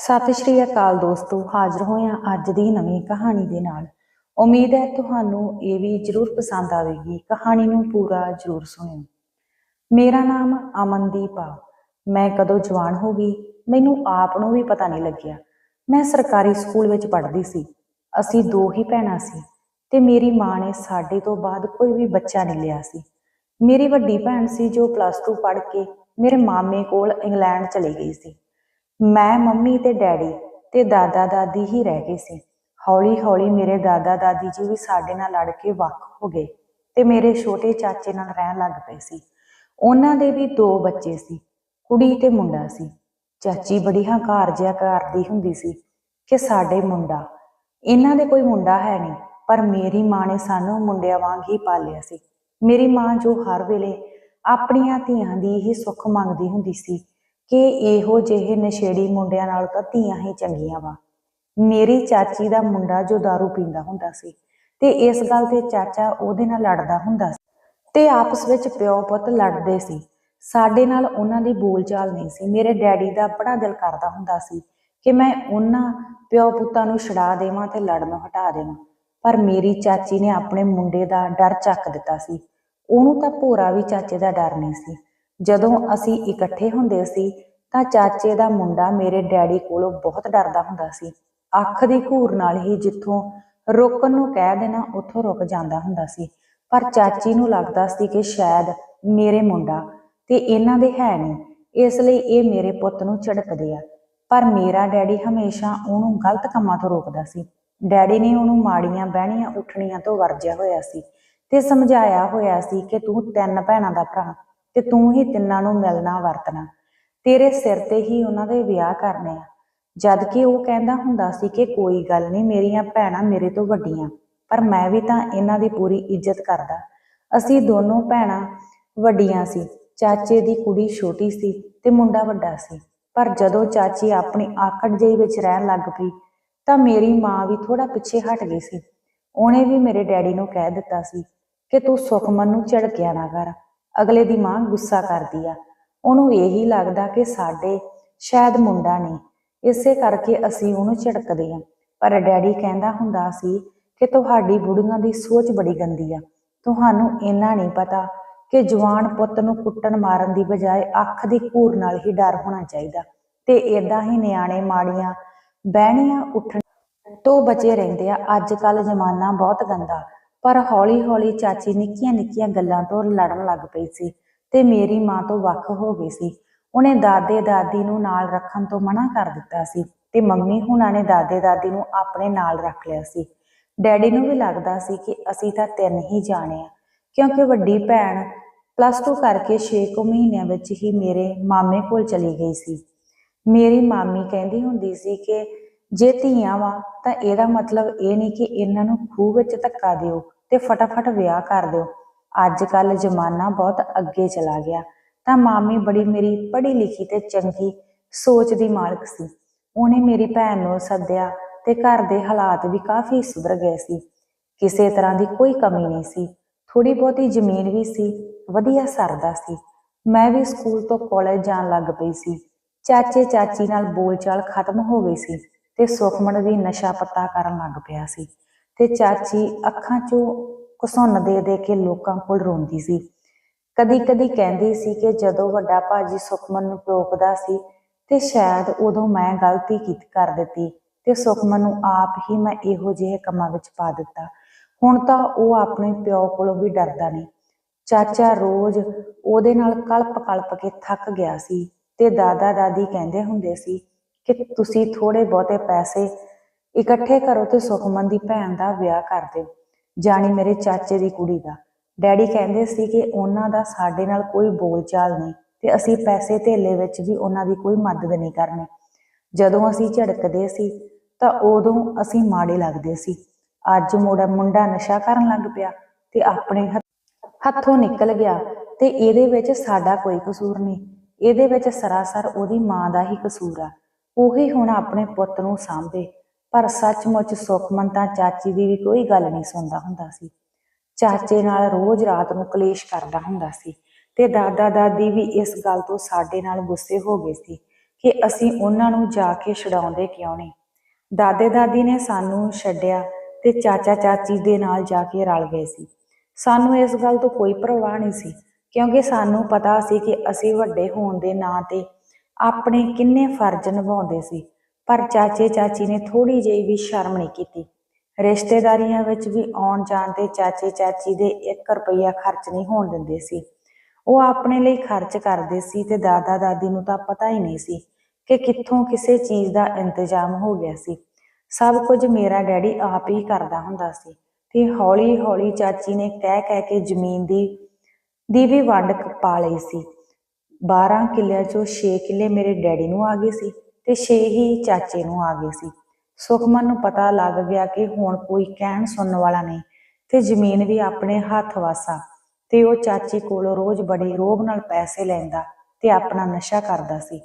ਸਤਿ ਸ਼੍ਰੀ ਅਕਾਲ ਦੋਸਤੋ, ਹਾਜ਼ਰ ਹੋਇਆ ਅੱਜ ਦੀ ਨਵੀਂ ਕਹਾਣੀ ਦੇ ਨਾਲ। ਉਮੀਦ ਹੈ ਤੁਹਾਨੂੰ ਇਹ ਵੀ ਜ਼ਰੂਰ ਪਸੰਦ ਆਵੇਗੀ। ਕਹਾਣੀ ਨੂੰ ਪੂਰਾ ਜ਼ਰੂਰ ਸੁਣਿਓ। ਮੇਰਾ ਨਾਮ ਅਮਨਦੀਪ ਆ। ਮੈਂ ਕਦੋਂ ਜਵਾਨ ਹੋ ਗਈ, ਮੈਨੂੰ ਆਪ ਨੂੰ ਵੀ ਪਤਾ ਨਹੀਂ ਲੱਗਿਆ। ਮੈਂ ਸਰਕਾਰੀ ਸਕੂਲ ਵਿੱਚ ਪੜ੍ਹਦੀ ਸੀ। ਅਸੀਂ ਦੋ ਹੀ ਭੈਣਾਂ ਸੀ ਤੇ ਮੇਰੀ ਮਾਂ ਨੇ ਸਾਡੇ ਤੋਂ ਬਾਅਦ ਕੋਈ ਵੀ ਬੱਚਾ ਨਹੀਂ ਲਿਆ ਸੀ। ਮੇਰੀ ਵੱਡੀ ਭੈਣ ਸੀ ਜੋ ਪਲੱਸ 2 ਪੜ੍ਹ ਕੇ ਮੇਰੇ ਮਾਮੇ ਕੋਲ ਇੰਗਲੈਂਡ ਚਲੀ ਗਈ ਸੀ। ਮੈਂ ਮੰਮੀ ਤੇ ਡੈਡੀ ਤੇ ਦਾਦਾ ਦਾਦੀ ਹੀ ਰਹਿ ਗਏ ਸੀ। ਹੌਲੀ ਹੌਲੀ ਮੇਰੇ ਦਾਦਾ ਦਾਦੀ ਜੀ ਵੀ ਸਾਡੇ ਨਾਲ ਲੜ ਕੇ ਵੱਖ ਹੋ ਗਏ ਤੇ ਮੇਰੇ ਛੋਟੇ ਚਾਚੇ ਨਾਲ ਰਹਿਣ ਲੱਗ ਪਏ ਸੀ। ਉਹਨਾਂ ਦੇ ਵੀ ਦੋ ਬੱਚੇ ਸੀ, ਕੁੜੀ ਤੇ ਮੁੰਡਾ ਸੀ। ਚਾਚੀ ਬੜੀ ਹੰਕਾਰ ਜਿਹਾ ਕਰਦੀ ਹੁੰਦੀ ਸੀ ਕਿ ਸਾਡੇ ਮੁੰਡਾ, ਇਹਨਾਂ ਦੇ ਕੋਈ ਮੁੰਡਾ ਹੈ ਨਹੀਂ, ਪਰ ਮੇਰੀ ਮਾਂ ਨੇ ਸਾਨੂੰ ਮੁੰਡਿਆਂ ਵਾਂਗ ਹੀ ਪਾਲਿਆ ਸੀ। ਮੇਰੀ ਮਾਂ ਜੋ ਹਰ ਵੇਲੇ ਆਪਣੀਆਂ ਧੀਆਂ ਦੀ ਹੀ ਸੁੱਖ ਮੰਗਦੀ ਹੁੰਦੀ ਸੀ ਕਿ ਇਹੋ ਜਿਹੇ ਨਸ਼ੇੜੀ ਮੁੰਡਿਆਂ ਨਾਲ ਤਾਂ ਧੀਆਂ ਹੀ ਚੰਗੀਆਂ ਵਾ। ਮੇਰੀ ਚਾਚੀ ਦਾ ਮੁੰਡਾ ਜੋ दारू ਪੀਂਦਾ ਹੁੰਦਾ ਸੀ ਤੇ ਇਸ ਗੱਲ ਤੇ ਚਾਚਾ ਉਹਦੇ ਨਾਲ ਲੜਦਾ ਹੁੰਦਾ ਸੀ ਤੇ ਆਪਸ ਵਿੱਚ ਪਿਓ ਪੁੱਤ ਲੜਦੇ ਸੀ। ਸਾਡੇ ਨਾਲ ਉਹਨਾਂ ਦੀ ਬੋਲਚਾਲ ਨਹੀਂ ਸੀ। ਮੇਰੇ ਡੈਡੀ ਦਾ ਬੜਾ ਦਿਲ ਕਰਦਾ ਹੁੰਦਾ ਸੀ ਕਿ ਮੈਂ ਉਹਨਾਂ ਪਿਓ ਪੁੱਤਾਂ ਨੂੰ ਛਡਾ ਦੇਵਾਂ ਤੇ ਲੜਨੋਂ ਹਟਾ ਦੇਵਾਂ। ਪਰ ਮੇਰੀ ਚਾਚੀ ਨੇ ਆਪਣੇ ਮੁੰਡੇ ਦਾ ਡਰ ਚੱਕ ਦਿੱਤਾ ਸੀ। ਉਹਨੂੰ ਤਾਂ ਭੋਰਾ ਵੀ ਚਾਚੇ ਦਾ ਡਰ ਨਹੀਂ ਸੀ। ਜਦੋਂ ਅਸੀਂ ਇਕੱਠੇ ਹੁੰਦੇ ਸੀ, ਤਾਂ ਚਾਚੇ ਦਾ ਮੁੰਡਾ ਮੇਰੇ ਡੈਡੀ ਕੋਲੋਂ ਬਹੁਤ ਡਰਦਾ ਹੁੰਦਾ ਸੀ। ਅੱਖ ਦੀ ਘੂਰ ਨਾਲ ਹੀ ਜਿੱਥੋਂ ਰੁਕਣ ਨੂੰ ਕਹਿ ਦੇਣਾ, ਉੱਥੋਂ ਰੁਕ ਜਾਂਦਾ ਹੁੰਦਾ ਸੀ। ਪਰ ਚਾਚੀ ਨੂੰ ਲੱਗਦਾ ਸੀ ਕਿ ਸ਼ਾਇਦ ਮੇਰੇ ਮੁੰਡਾ ਤੇ ਇਹਨਾਂ ਦੇ ਹੈ ਨਹੀਂ, ਇਸ ਲਈ ਇਹ ਮੇਰੇ ਪੁੱਤ ਨੂੰ ਝੜਕਦੇ ਆ। ਪਰ ਮੇਰਾ ਡੈਡੀ ਹਮੇਸ਼ਾ ਉਹਨੂੰ ਗਲਤ ਕੰਮਾਂ ਤੋਂ ਰੋਕਦਾ ਸੀ। ਡੈਡੀ ਨੇ ਉਹਨੂੰ ਮਾੜੀਆਂ ਬਹਿਣੀਆਂ ਉੱਠਣੀਆਂ ਤੋਂ ਵਰਜਿਆ ਹੋਇਆ ਸੀ ਤੇ ਸਮਝਾਇਆ ਹੋਇਆ ਸੀ ਕਿ ਤੂੰ ਤਿੰਨ ਭੈਣਾਂ ਦਾ ਭਰਾ। ਤੇ ਤੂੰ ਹੀ ਤਿੰਨਾਂ ਨੂੰ ਮਿਲਣਾ, ਵਰਤਣਾ। ਤੇਰੇ ਸਿਰ ਤੇ ਹੀ ਉਹਨਾਂ ਦੇ ਵਿਆਹ ਕਰਨੇ ਆ। ਜਦ ਕਿ ਉਹ ਕਹਿੰਦਾ ਹੁੰਦਾ ਸੀ ਕਿ ਕੋਈ ਗੱਲ ਨਹੀਂ, ਮੇਰੀਆਂ ਭੈਣਾਂ ਮੇਰੇ ਤੋਂ ਵੱਡੀਆਂ, ਪਰ ਮੈਂ ਵੀ ਤਾਂ ਇਹਨਾਂ ਦੀ ਪੂਰੀ ਇੱਜ਼ਤ ਕਰਦਾ। ਅਸੀਂ ਦੋਨੋਂ ਭੈਣਾਂ ਵੱਡੀਆਂ ਸੀ। ਚਾਚੇ ਦੀ ਕੁੜੀ ਛੋਟੀ ਸੀ ਤੇ ਮੁੰਡਾ ਵੱਡਾ ਸੀ। ਪਰ ਜਦੋਂ ਚਾਚੀ ਆਪਣੀ ਆਕੜ ਜਿਹੀ ਵਿੱਚ ਰਹਿਣ ਲੱਗ ਪਈ, ਤਾਂ ਮੇਰੀ ਮਾਂ ਵੀ ਥੋੜਾ ਪਿੱਛੇ ਹਟ ਗਈ ਸੀ। ਉਹਨੇ ਵੀ ਮੇਰੇ ਡੈਡੀ ਨੂੰ ਕਹਿ ਦਿੱਤਾ ਸੀ ਕਿ ਤੂੰ ਸੁਖਮਨ ਨੂੰ ਝੜਕਿਆ ਨਾ ਕਰ। ਅਗਲੇ ਦੀ ਮਾਂ ਗੁੱਸਾ ਕਰਦੀ ਆ। ਉਹਨੂੰ ਇਹੀ ਲੱਗਦਾ ਕਿ ਸਾਡੇ ਸ਼ਾਇਦ ਮੁੰਡਾ ਨਹੀਂ। ਇਸੇ ਕਰਕੇ ਅਸੀਂ ਉਹਨੂੰ ਝਿੜਕਦੇ ਆ ਪਰ ਡੈਡੀ ਕਹਿੰਦਾ ਹੁੰਦਾ ਸੀ ਕਿ ਤੁਹਾਡੀ ਬੁੜੀਆਂ ਦੀ ਸੋਚ ਬੜੀ ਗੰਦੀ ਆ। ਤੁਹਾਨੂੰ ਇੰਨਾ ਨਹੀਂ ਪਤਾ ਕਿ ਜਵਾਨ ਪੁੱਤ ਨੂੰ ਕੁੱਟਣ ਮਾਰਨ ਦੀ ਬਜਾਏ ਅੱਖ ਦੀ ਘੂਰ ਨਾਲ ਹੀ ਡਰ ਹੋਣਾ ਚਾਹੀਦਾ। ਤੇ ਇਦਾਂ ਹੀ ਨਿਆਣੇ ਮਾੜੀਆਂ, ਬਹਿਣੀਆਂ, ਉੱਠਣ ਤੋਂ ਬਚੇ ਰਹਿੰਦੇ ਆ। ਅੱਜ ਕੱਲ ਜ਼ਮਾਨਾ ਬਹੁਤ ਗੰਦਾ। ਪਰ ਹੌਲੀ ਹੌਲੀ ਚਾਚੀ ਨਿੱਕੀਆਂ ਨਿੱਕੀਆਂ ਗੱਲਾਂ ਤੋਂ ਲੜਨ ਲੱਗ ਪਈ ਸੀ ਤੇ ਮੇਰੀ ਮਾਂ ਤੋਂ ਵੱਖ ਹੋ ਗਈ ਸੀ। ਉਹਨੇ ਦਾਦੇ ਦਾਦੀ ਨੂੰ ਨਾਲ ਰੱਖਣ ਤੋਂ ਮਨਾ ਕਰ ਦਿੱਤਾ ਸੀ ਤੇ ਮੰਮੀ ਹੁਣਾਂ ਨੇ ਦਾਦੇ ਦਾਦੀ ਨੂੰ ਆਪਣੇ ਨਾਲ ਰੱਖ ਲਿਆ ਸੀ। ਡੈਡੀ ਨੂੰ ਵੀ ਲੱਗਦਾ ਸੀ ਕਿ ਅਸੀਂ ਤਾਂ ਤਿੰਨ ਹੀ ਜਾਣੇ ਆ, ਕਿਉਂਕਿ ਵੱਡੀ ਭੈਣ ਪਲੱਸ 2 ਕਰਕੇ 6 ਕੁ ਮਹੀਨਿਆਂ ਵਿੱਚ ਹੀ ਮੇਰੇ ਮਾਮੇ ਕੋਲ ਚਲੀ ਗਈ ਸੀ। ਮੇਰੀ ਮਾਮੀ ਕਹਿੰਦੀ ਹੁੰਦੀ ਸੀ ਕਿ ਜੇ ਧੀਆਂ ਵਾ, ਤਾਂ ਇਹਦਾ ਮਤਲਬ ਇਹ ਨਹੀਂ ਕਿ ਇਹਨਾਂ ਨੂੰ ਖੂਹ ਵਿੱਚ ਧੱਕਾ ਦਿਓ ਤੇ ਫਟਾਫਟ ਵਿਆਹ ਕਰ ਦਿਓ। ਅੱਜ ਕੱਲ ਜ਼ਮਾਨਾ ਬਹੁਤ ਅੱਗੇ ਚਲਾ ਗਿਆ। ਤਾਂ ਮਾਮੀ ਬੜੀ ਮੇਰੀ ਪੜ੍ਹੀ ਲਿਖੀ ਤੇ ਚੰਗੀ ਸੋਚ ਦੀ ਮਾਲਕ ਸੀ। ਉਹਨੇ ਮੇਰੀ ਭੈਣ ਨੂੰ ਸੱਦਿਆ ਤੇ ਘਰ ਦੇ ਹਾਲਾਤ ਵੀ ਕਾਫੀ ਸੁਧਰ ਗਏ ਸੀ। ਕਿਸੇ ਤਰ੍ਹਾਂ ਦੀ ਕੋਈ ਕਮੀ ਨਹੀਂ ਸੀ। ਥੋੜੀ ਬਹੁਤੀ ਜ਼ਮੀਨ ਵੀ ਸੀ, ਵਧੀਆ ਸਰਦਾ ਸੀ। ਮੈਂ ਵੀ ਸਕੂਲ ਤੋਂ ਕਾਲਜ ਜਾਣ ਲੱਗ ਪਈ ਸੀ। ਚਾਚੇ ਚਾਚੀ ਨਾਲ ਬੋਲਚਾਲ ਖਤਮ ਹੋ ਗਈ ਸੀ। ਤੇ ਸੁਖਮਨ ਵੀ ਨਸ਼ਾ ਪੱਤਾ ਕਰਨ ਲੱਗ ਪਿਆ ਸੀ ਤੇ ਚਾਚੀ ਅੱਖਾਂ 'ਚੋਂ ਘਸੁੰਨ ਦੇ ਦੇ ਕੇ ਲੋਕਾਂ ਕੋਲ ਰੋਂਦੀ ਸੀ। ਕਦੀ ਕਦੀ ਕਹਿੰਦੀ ਸੀ ਕਿ ਜਦੋਂ ਵੱਡਾ ਭਾਜੀ ਸੁਖਮਨ ਨੂੰ ਟੋਕਦਾ ਸੀ ਤੇ ਸ਼ਾਇਦ ਉਦੋਂ ਮੈਂ ਗਲਤੀ ਕੀਤੀ ਕਰ ਦਿੱਤੀ ਤੇ ਸੁਖਮਨ ਨੂੰ ਆਪ ਹੀ ਮੈਂ ਇਹੋ ਜਿਹੇ ਕੰਮਾਂ ਵਿੱਚ ਪਾ ਦਿੱਤਾ। ਹੁਣ ਤਾਂ ਉਹ ਆਪਣੇ ਪਿਓ ਕੋਲੋਂ ਵੀ ਡਰਦਾ ਨਹੀਂ। ਚਾਚਾ ਰੋਜ਼ ਉਹਦੇ ਨਾਲ ਕਲਪ ਕਲਪ ਕੇ ਥੱਕ ਗਿਆ ਸੀ ਤੇ ਦਾਦਾ ਦਾਦੀ ਕਹਿੰਦੇ ਹੁੰਦੇ ਸੀ ਕਿ ਤੁਸੀਂ ਥੋੜੇ ਬਹੁਤੇ ਪੈਸੇ ਇਕੱਠੇ ਕਰੋ ਤੇ ਸੁਖਮਨ ਦੀ ਭੈਣ ਦਾ ਵਿਆਹ ਕਰ ਦਿਓ, ਜਾਣੀ ਮੇਰੇ ਚਾਚੇ ਦੀ ਕੁੜੀ ਦਾ। ਡੈਡੀ ਕਹਿੰਦੇ ਸੀ ਕਿ ਉਹਨਾਂ ਦਾ ਸਾਡੇ ਨਾਲ ਕੋਈ ਬੋਲਚਾਲ ਨਹੀਂ ਤੇ ਅਸੀਂ ਪੈਸੇ ਧੇਲੇ ਵਿੱਚ ਵੀ ਉਹਨਾਂ ਦੀ ਕੋਈ ਮਦਦ ਨਹੀਂ ਕਰਨੀ। ਜਦੋਂ ਅਸੀਂ ਝੜਕਦੇ ਸੀ ਤਾਂ ਉਦੋਂ ਅਸੀਂ ਮਾੜੇ ਲੱਗਦੇ ਸੀ। ਅੱਜ ਮੋੜਾ ਮੁੰਡਾ ਨਸ਼ਾ ਕਰਨ ਲੱਗ ਪਿਆ ਤੇ ਆਪਣੇ ਹੱਥੋਂ ਨਿਕਲ ਗਿਆ ਤੇ ਇਹਦੇ ਵਿੱਚ ਸਾਡਾ ਕੋਈ ਕਸੂਰ ਨਹੀਂ। ਇਹਦੇ ਵਿੱਚ ਸਰਾਸਰ ਉਹਦੀ ਮਾਂ ਦਾ ਹੀ ਕਸੂਰ ਆ। ਉਹੀ ਹੁਣ ਆਪਣੇ ਪੁੱਤ ਨੂੰ ਸਾਂਭੇ। ਪਰ ਸੱਚਮੁੱਚ ਸੁਖਮਨ ਤਾਂ ਚਾਚੀ ਦੀ ਵੀ ਕੋਈ ਗੱਲ ਨਹੀਂ ਸੁਣਦਾ ਹੁੰਦਾ ਸੀ। ਚਾਚੇ ਨਾਲ ਰੋਜ਼ ਰਾਤ ਨੂੰ ਕਲੇਸ਼ ਕਰਦਾ ਹੁੰਦਾ ਸੀ ਤੇ ਦਾਦਾ ਦਾਦੀ ਵੀ ਇਸ ਗੱਲ ਤੋਂ ਸਾਡੇ ਨਾਲ ਗੁੱਸੇ ਹੋ ਗਏ ਸੀ ਕਿ ਅਸੀਂ ਉਹਨਾਂ ਨੂੰ ਜਾ ਕੇ ਛਡਾਉਂਦੇ ਕਿਉਂ ਨਹੀਂ। ਦਾਦੇ ਦਾਦੀ ਨੇ ਸਾਨੂੰ ਛੱਡਿਆ ਤੇ ਚਾਚਾ ਚਾਚੀ ਦੇ ਨਾਲ ਜਾ ਕੇ ਰਲ ਗਏ ਸੀ। ਸਾਨੂੰ ਇਸ ਗੱਲ ਤੋਂ ਕੋਈ ਪਰਵਾਹ ਨਹੀਂ ਸੀ ਕਿਉਂਕਿ ਸਾਨੂੰ ਪਤਾ ਸੀ ਕਿ ਅਸੀਂ ਵੱਡੇ ਹੋਣ ਦੇ ਨਾਂ ਤੇ ਆਪਣੇ ਕਿੰਨੇ ਫਰਜ਼ ਨਿਭਾਉਂਦੇ ਸੀ, ਪਰ ਚਾਚੇ ਚਾਚੀ ਨੇ ਥੋੜੀ ਜਿਹੀ ਵੀ ਸ਼ਰਮ ਨਹੀਂ ਕੀਤੀ। ਰਿਸ਼ਤੇਦਾਰੀਆਂ ਵਿੱਚ ਵੀ ਆਉਣ ਜਾਣ ਤੇ ਚਾਚੇ ਚਾਚੀ ਦੇ 1 ਰੁਪਈਆ ਖਰਚ ਨਹੀਂ ਹੋਣ ਦਿੰਦੇ ਸੀ। ਉਹ ਆਪਣੇ ਲਈ ਖਰਚ ਕਰਦੇ ਸੀ ਤੇ ਦਾਦਾ ਦਾਦੀ ਨੂੰ ਤਾਂ ਪਤਾ ਹੀ ਨਹੀਂ ਸੀ ਕਿ ਕਿੱਥੋਂ ਕਿਸੇ ਚੀਜ਼ ਦਾ ਇੰਤਜ਼ਾਮ ਹੋ ਗਿਆ ਸੀ। ਸਭ ਕੁਝ ਮੇਰਾ ਡੈਡੀ ਆਪ ਹੀ ਕਰਦਾ ਹੁੰਦਾ ਸੀ ਤੇ ਹੌਲੀ ਹੌਲੀ ਚਾਚੀ ਨੇ ਕਹਿ ਕਹਿ ਕੇ ਜ਼ਮੀਨ ਦੀ ਦੀ ਵੀ ਵੰਡ ਪਾ ਲਈ ਸੀ। 12 ਕਿੱਲਿਆਂ ਚੋਂ 6 ਕਿੱਲੇ ਮੇਰੇ ਡੈਡੀ ਨੂੰ ਆ ਗਏ ਸੀ ਤੇ 6 ਹੀ ਚਾਚੇ ਨੂੰ ਆ ਗਏ ਸੀ। ਸੁਖਮਨ ਨੂੰ ਪਤਾ ਲੱਗ ਗਿਆ ਕਿ ਹੁਣ ਕੋਈ ਕਹਿਣ ਸੁਣਨ ਵਾਲਾ ਨਹੀਂ ਤੇ ਜ਼ਮੀਨ ਵੀ ਆਪਣੇ ਹੱਥ ਵਾਸਾ ਤੇ ਉਹ ਚਾਚੀ ਕੋਲੋਂ ਰੋਜ਼ ਬੜੇ ਰੋਬ ਨਾਲ ਪੈਸੇ ਲੈਂਦਾ ਤੇ ਆਪਣਾ ਨਸ਼ਾ ਕਰਦਾ ਸੀ।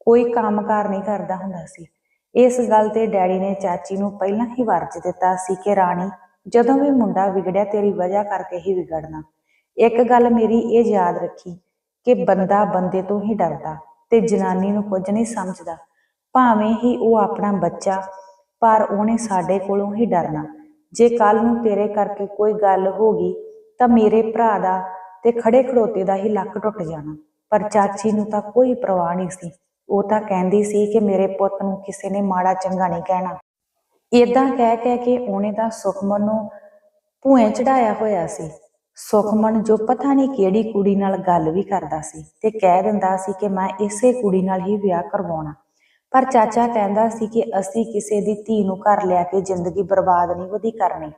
ਕੋਈ ਕੰਮਕਾਰ ਨਹੀਂ ਕਰਦਾ ਹੁੰਦਾ ਸੀ। ਇਸ ਗੱਲ ਤੇ ਡੈਡੀ ਨੇ ਚਾਚੀ ਨੂੰ ਪਹਿਲਾਂ ਹੀ ਵਰਜ ਦਿੱਤਾ ਸੀ ਕਿ, ਰਾਣੀ, ਜਦੋਂ ਵੀ ਮੁੰਡਾ ਵਿਗੜਿਆ ਤੇਰੀ ਵਜ੍ਹਾ ਕਰਕੇ ਹੀ ਵਿਗੜਨਾ। ਇੱਕ ਗੱਲ ਮੇਰੀ ਇਹ ਯਾਦ ਰੱਖੀ ਕਿ ਬੰਦਾ ਬੰਦੇ ਤੋਂ ਹੀ ਡਰਦਾ ਤੇ ਜਨਾਨੀ ਨੂੰ ਕੁਝ ਨਹੀਂ ਸਮਝਦਾ। ਭਾਵੇਂ ਹੀ ਉਹ ਆਪਣਾ ਬੱਚਾ ਪਰ ਉਹਨੇ ਸਾਡੇ ਕੋਲੋਂ ਹੀ ਡਰਨਾ। ਜੇ ਕੱਲ ਨੂੰ ਤੇਰੇ ਕਰਕੇ ਕੋਈ ਗੱਲ ਹੋ ਗਈ ਤਾਂ ਮੇਰੇ ਭਰਾ ਦਾ ਤੇ ਖੜੇ ਖੜੋਤੇ ਦਾ ਹੀ ਲੱਕ ਟੁੱਟ ਜਾਣਾ। ਪਰ ਚਾਚੀ ਨੂੰ ਤਾਂ ਕੋਈ ਪਰਵਾਹ ਨਹੀਂ ਸੀ। ਉਹ ਤਾਂ ਕਹਿੰਦੀ ਸੀ ਕਿ ਮੇਰੇ ਪੁੱਤ ਨੂੰ ਕਿਸੇ ਨੇ ਮਾੜਾ ਚੰਗਾ ਨਹੀਂ ਕਹਿਣਾ। ਇਦਾਂ ਕਹਿ ਕਹਿ ਕੇ ਉਹਨੇ ਤਾਂ ਸੁਖਮਨ ਨੂੰ ਭੂਏ ਚੜਾਇਆ ਹੋਇਆ ਸੀ। ਸੁਖਮਨ ਜੋ ਪਤਾ ਨਹੀਂ ਕਿਹੜੀ ਕੁੜੀ ਨਾਲ ਗੱਲ ਵੀ ਕਰਦਾ ਸੀ ਤੇ ਕਹਿ ਦਿੰਦਾ ਸੀ ਕਿ ਮੈਂ ਇਸੇ ਕੁੜੀ ਨਾਲ ਹੀ ਵਿਆਹ ਕਰਵਾਉਣਾ। ਪਰ ਚਾਚਾ ਕਹਿੰਦਾ ਸੀ ਕਿ ਅਸੀਂ ਕਿਸੇ ਦੀ ਧੀ ਨੂੰ ਘਰ ਲਿਆ ਕੇ ਜ਼ਿੰਦਗੀ ਬਰਬਾਦ ਨਹੀਂ ਵਧੀ ਕਰਨੀ।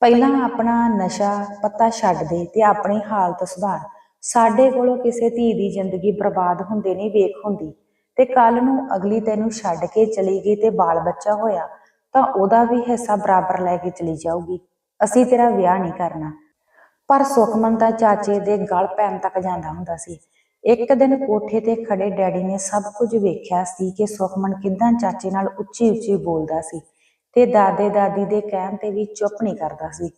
ਪਹਿਲਾਂ ਆਪਣਾ ਨਸ਼ਾ ਪਤਾ ਛੱਡ ਦੇ ਤੇ ਆਪਣੀ ਹਾਲਤ ਸੁਧਾਰ। ਸਾਡੇ ਕੋਲੋਂ ਕਿਸੇ ਧੀ ਦੀ ਜ਼ਿੰਦਗੀ ਬਰਬਾਦ ਹੁੰਦੇ ਨਹੀਂ ਵੇਖ ਹੁੰਦੀ। ਤੇ ਕੱਲ ਨੂੰ ਅਗਲੀ ਤੈਨੂੰ ਛੱਡ ਕੇ ਚਲੀ ਗਈ ਤੇ ਬਾਲ ਬੱਚਾ ਹੋਇਆ ਤਾਂ ਉਹਦਾ ਵੀ ਹਿੱਸਾ ਬਰਾਬਰ ਲੈ ਕੇ ਚਲੀ ਜਾਊਗੀ। ਅਸੀਂ ਤੇਰਾ ਵਿਆਹ ਨਹੀਂ ਕਰਨਾ। ਪਰ ਸੁਖਮਨ ਦਾ ਚਾਚੇ ਦੇ ਗਲ ਪੈਣ ਤੱਕ ਜਾਂਦਾ ਹੁੰਦਾ ਸੀ। ਇੱਕ ਦਿਨ ਕੋਠੇ ਤੇ ਖੜੇ ਡੈਡੀ ਨੇ ਸਭ ਕੁਝ ਵੇਖਿਆ ਸੀ ਕਿ ਸੁਖਮਨ ਕਿਦਾਂ ਚਾਚੇ ਨਾਲ ਉੱਚੀ ਉੱਚੀ ਬੋਲਦਾ ਸੀ ਤੇ ਦਾਦੇ ਦਾਦੀ ਦੇ ਕਹਿਣ ਤੇ ਵੀ ਚੁੱਪ ਨਹੀਂ ਕਰਦਾ ਸੀ।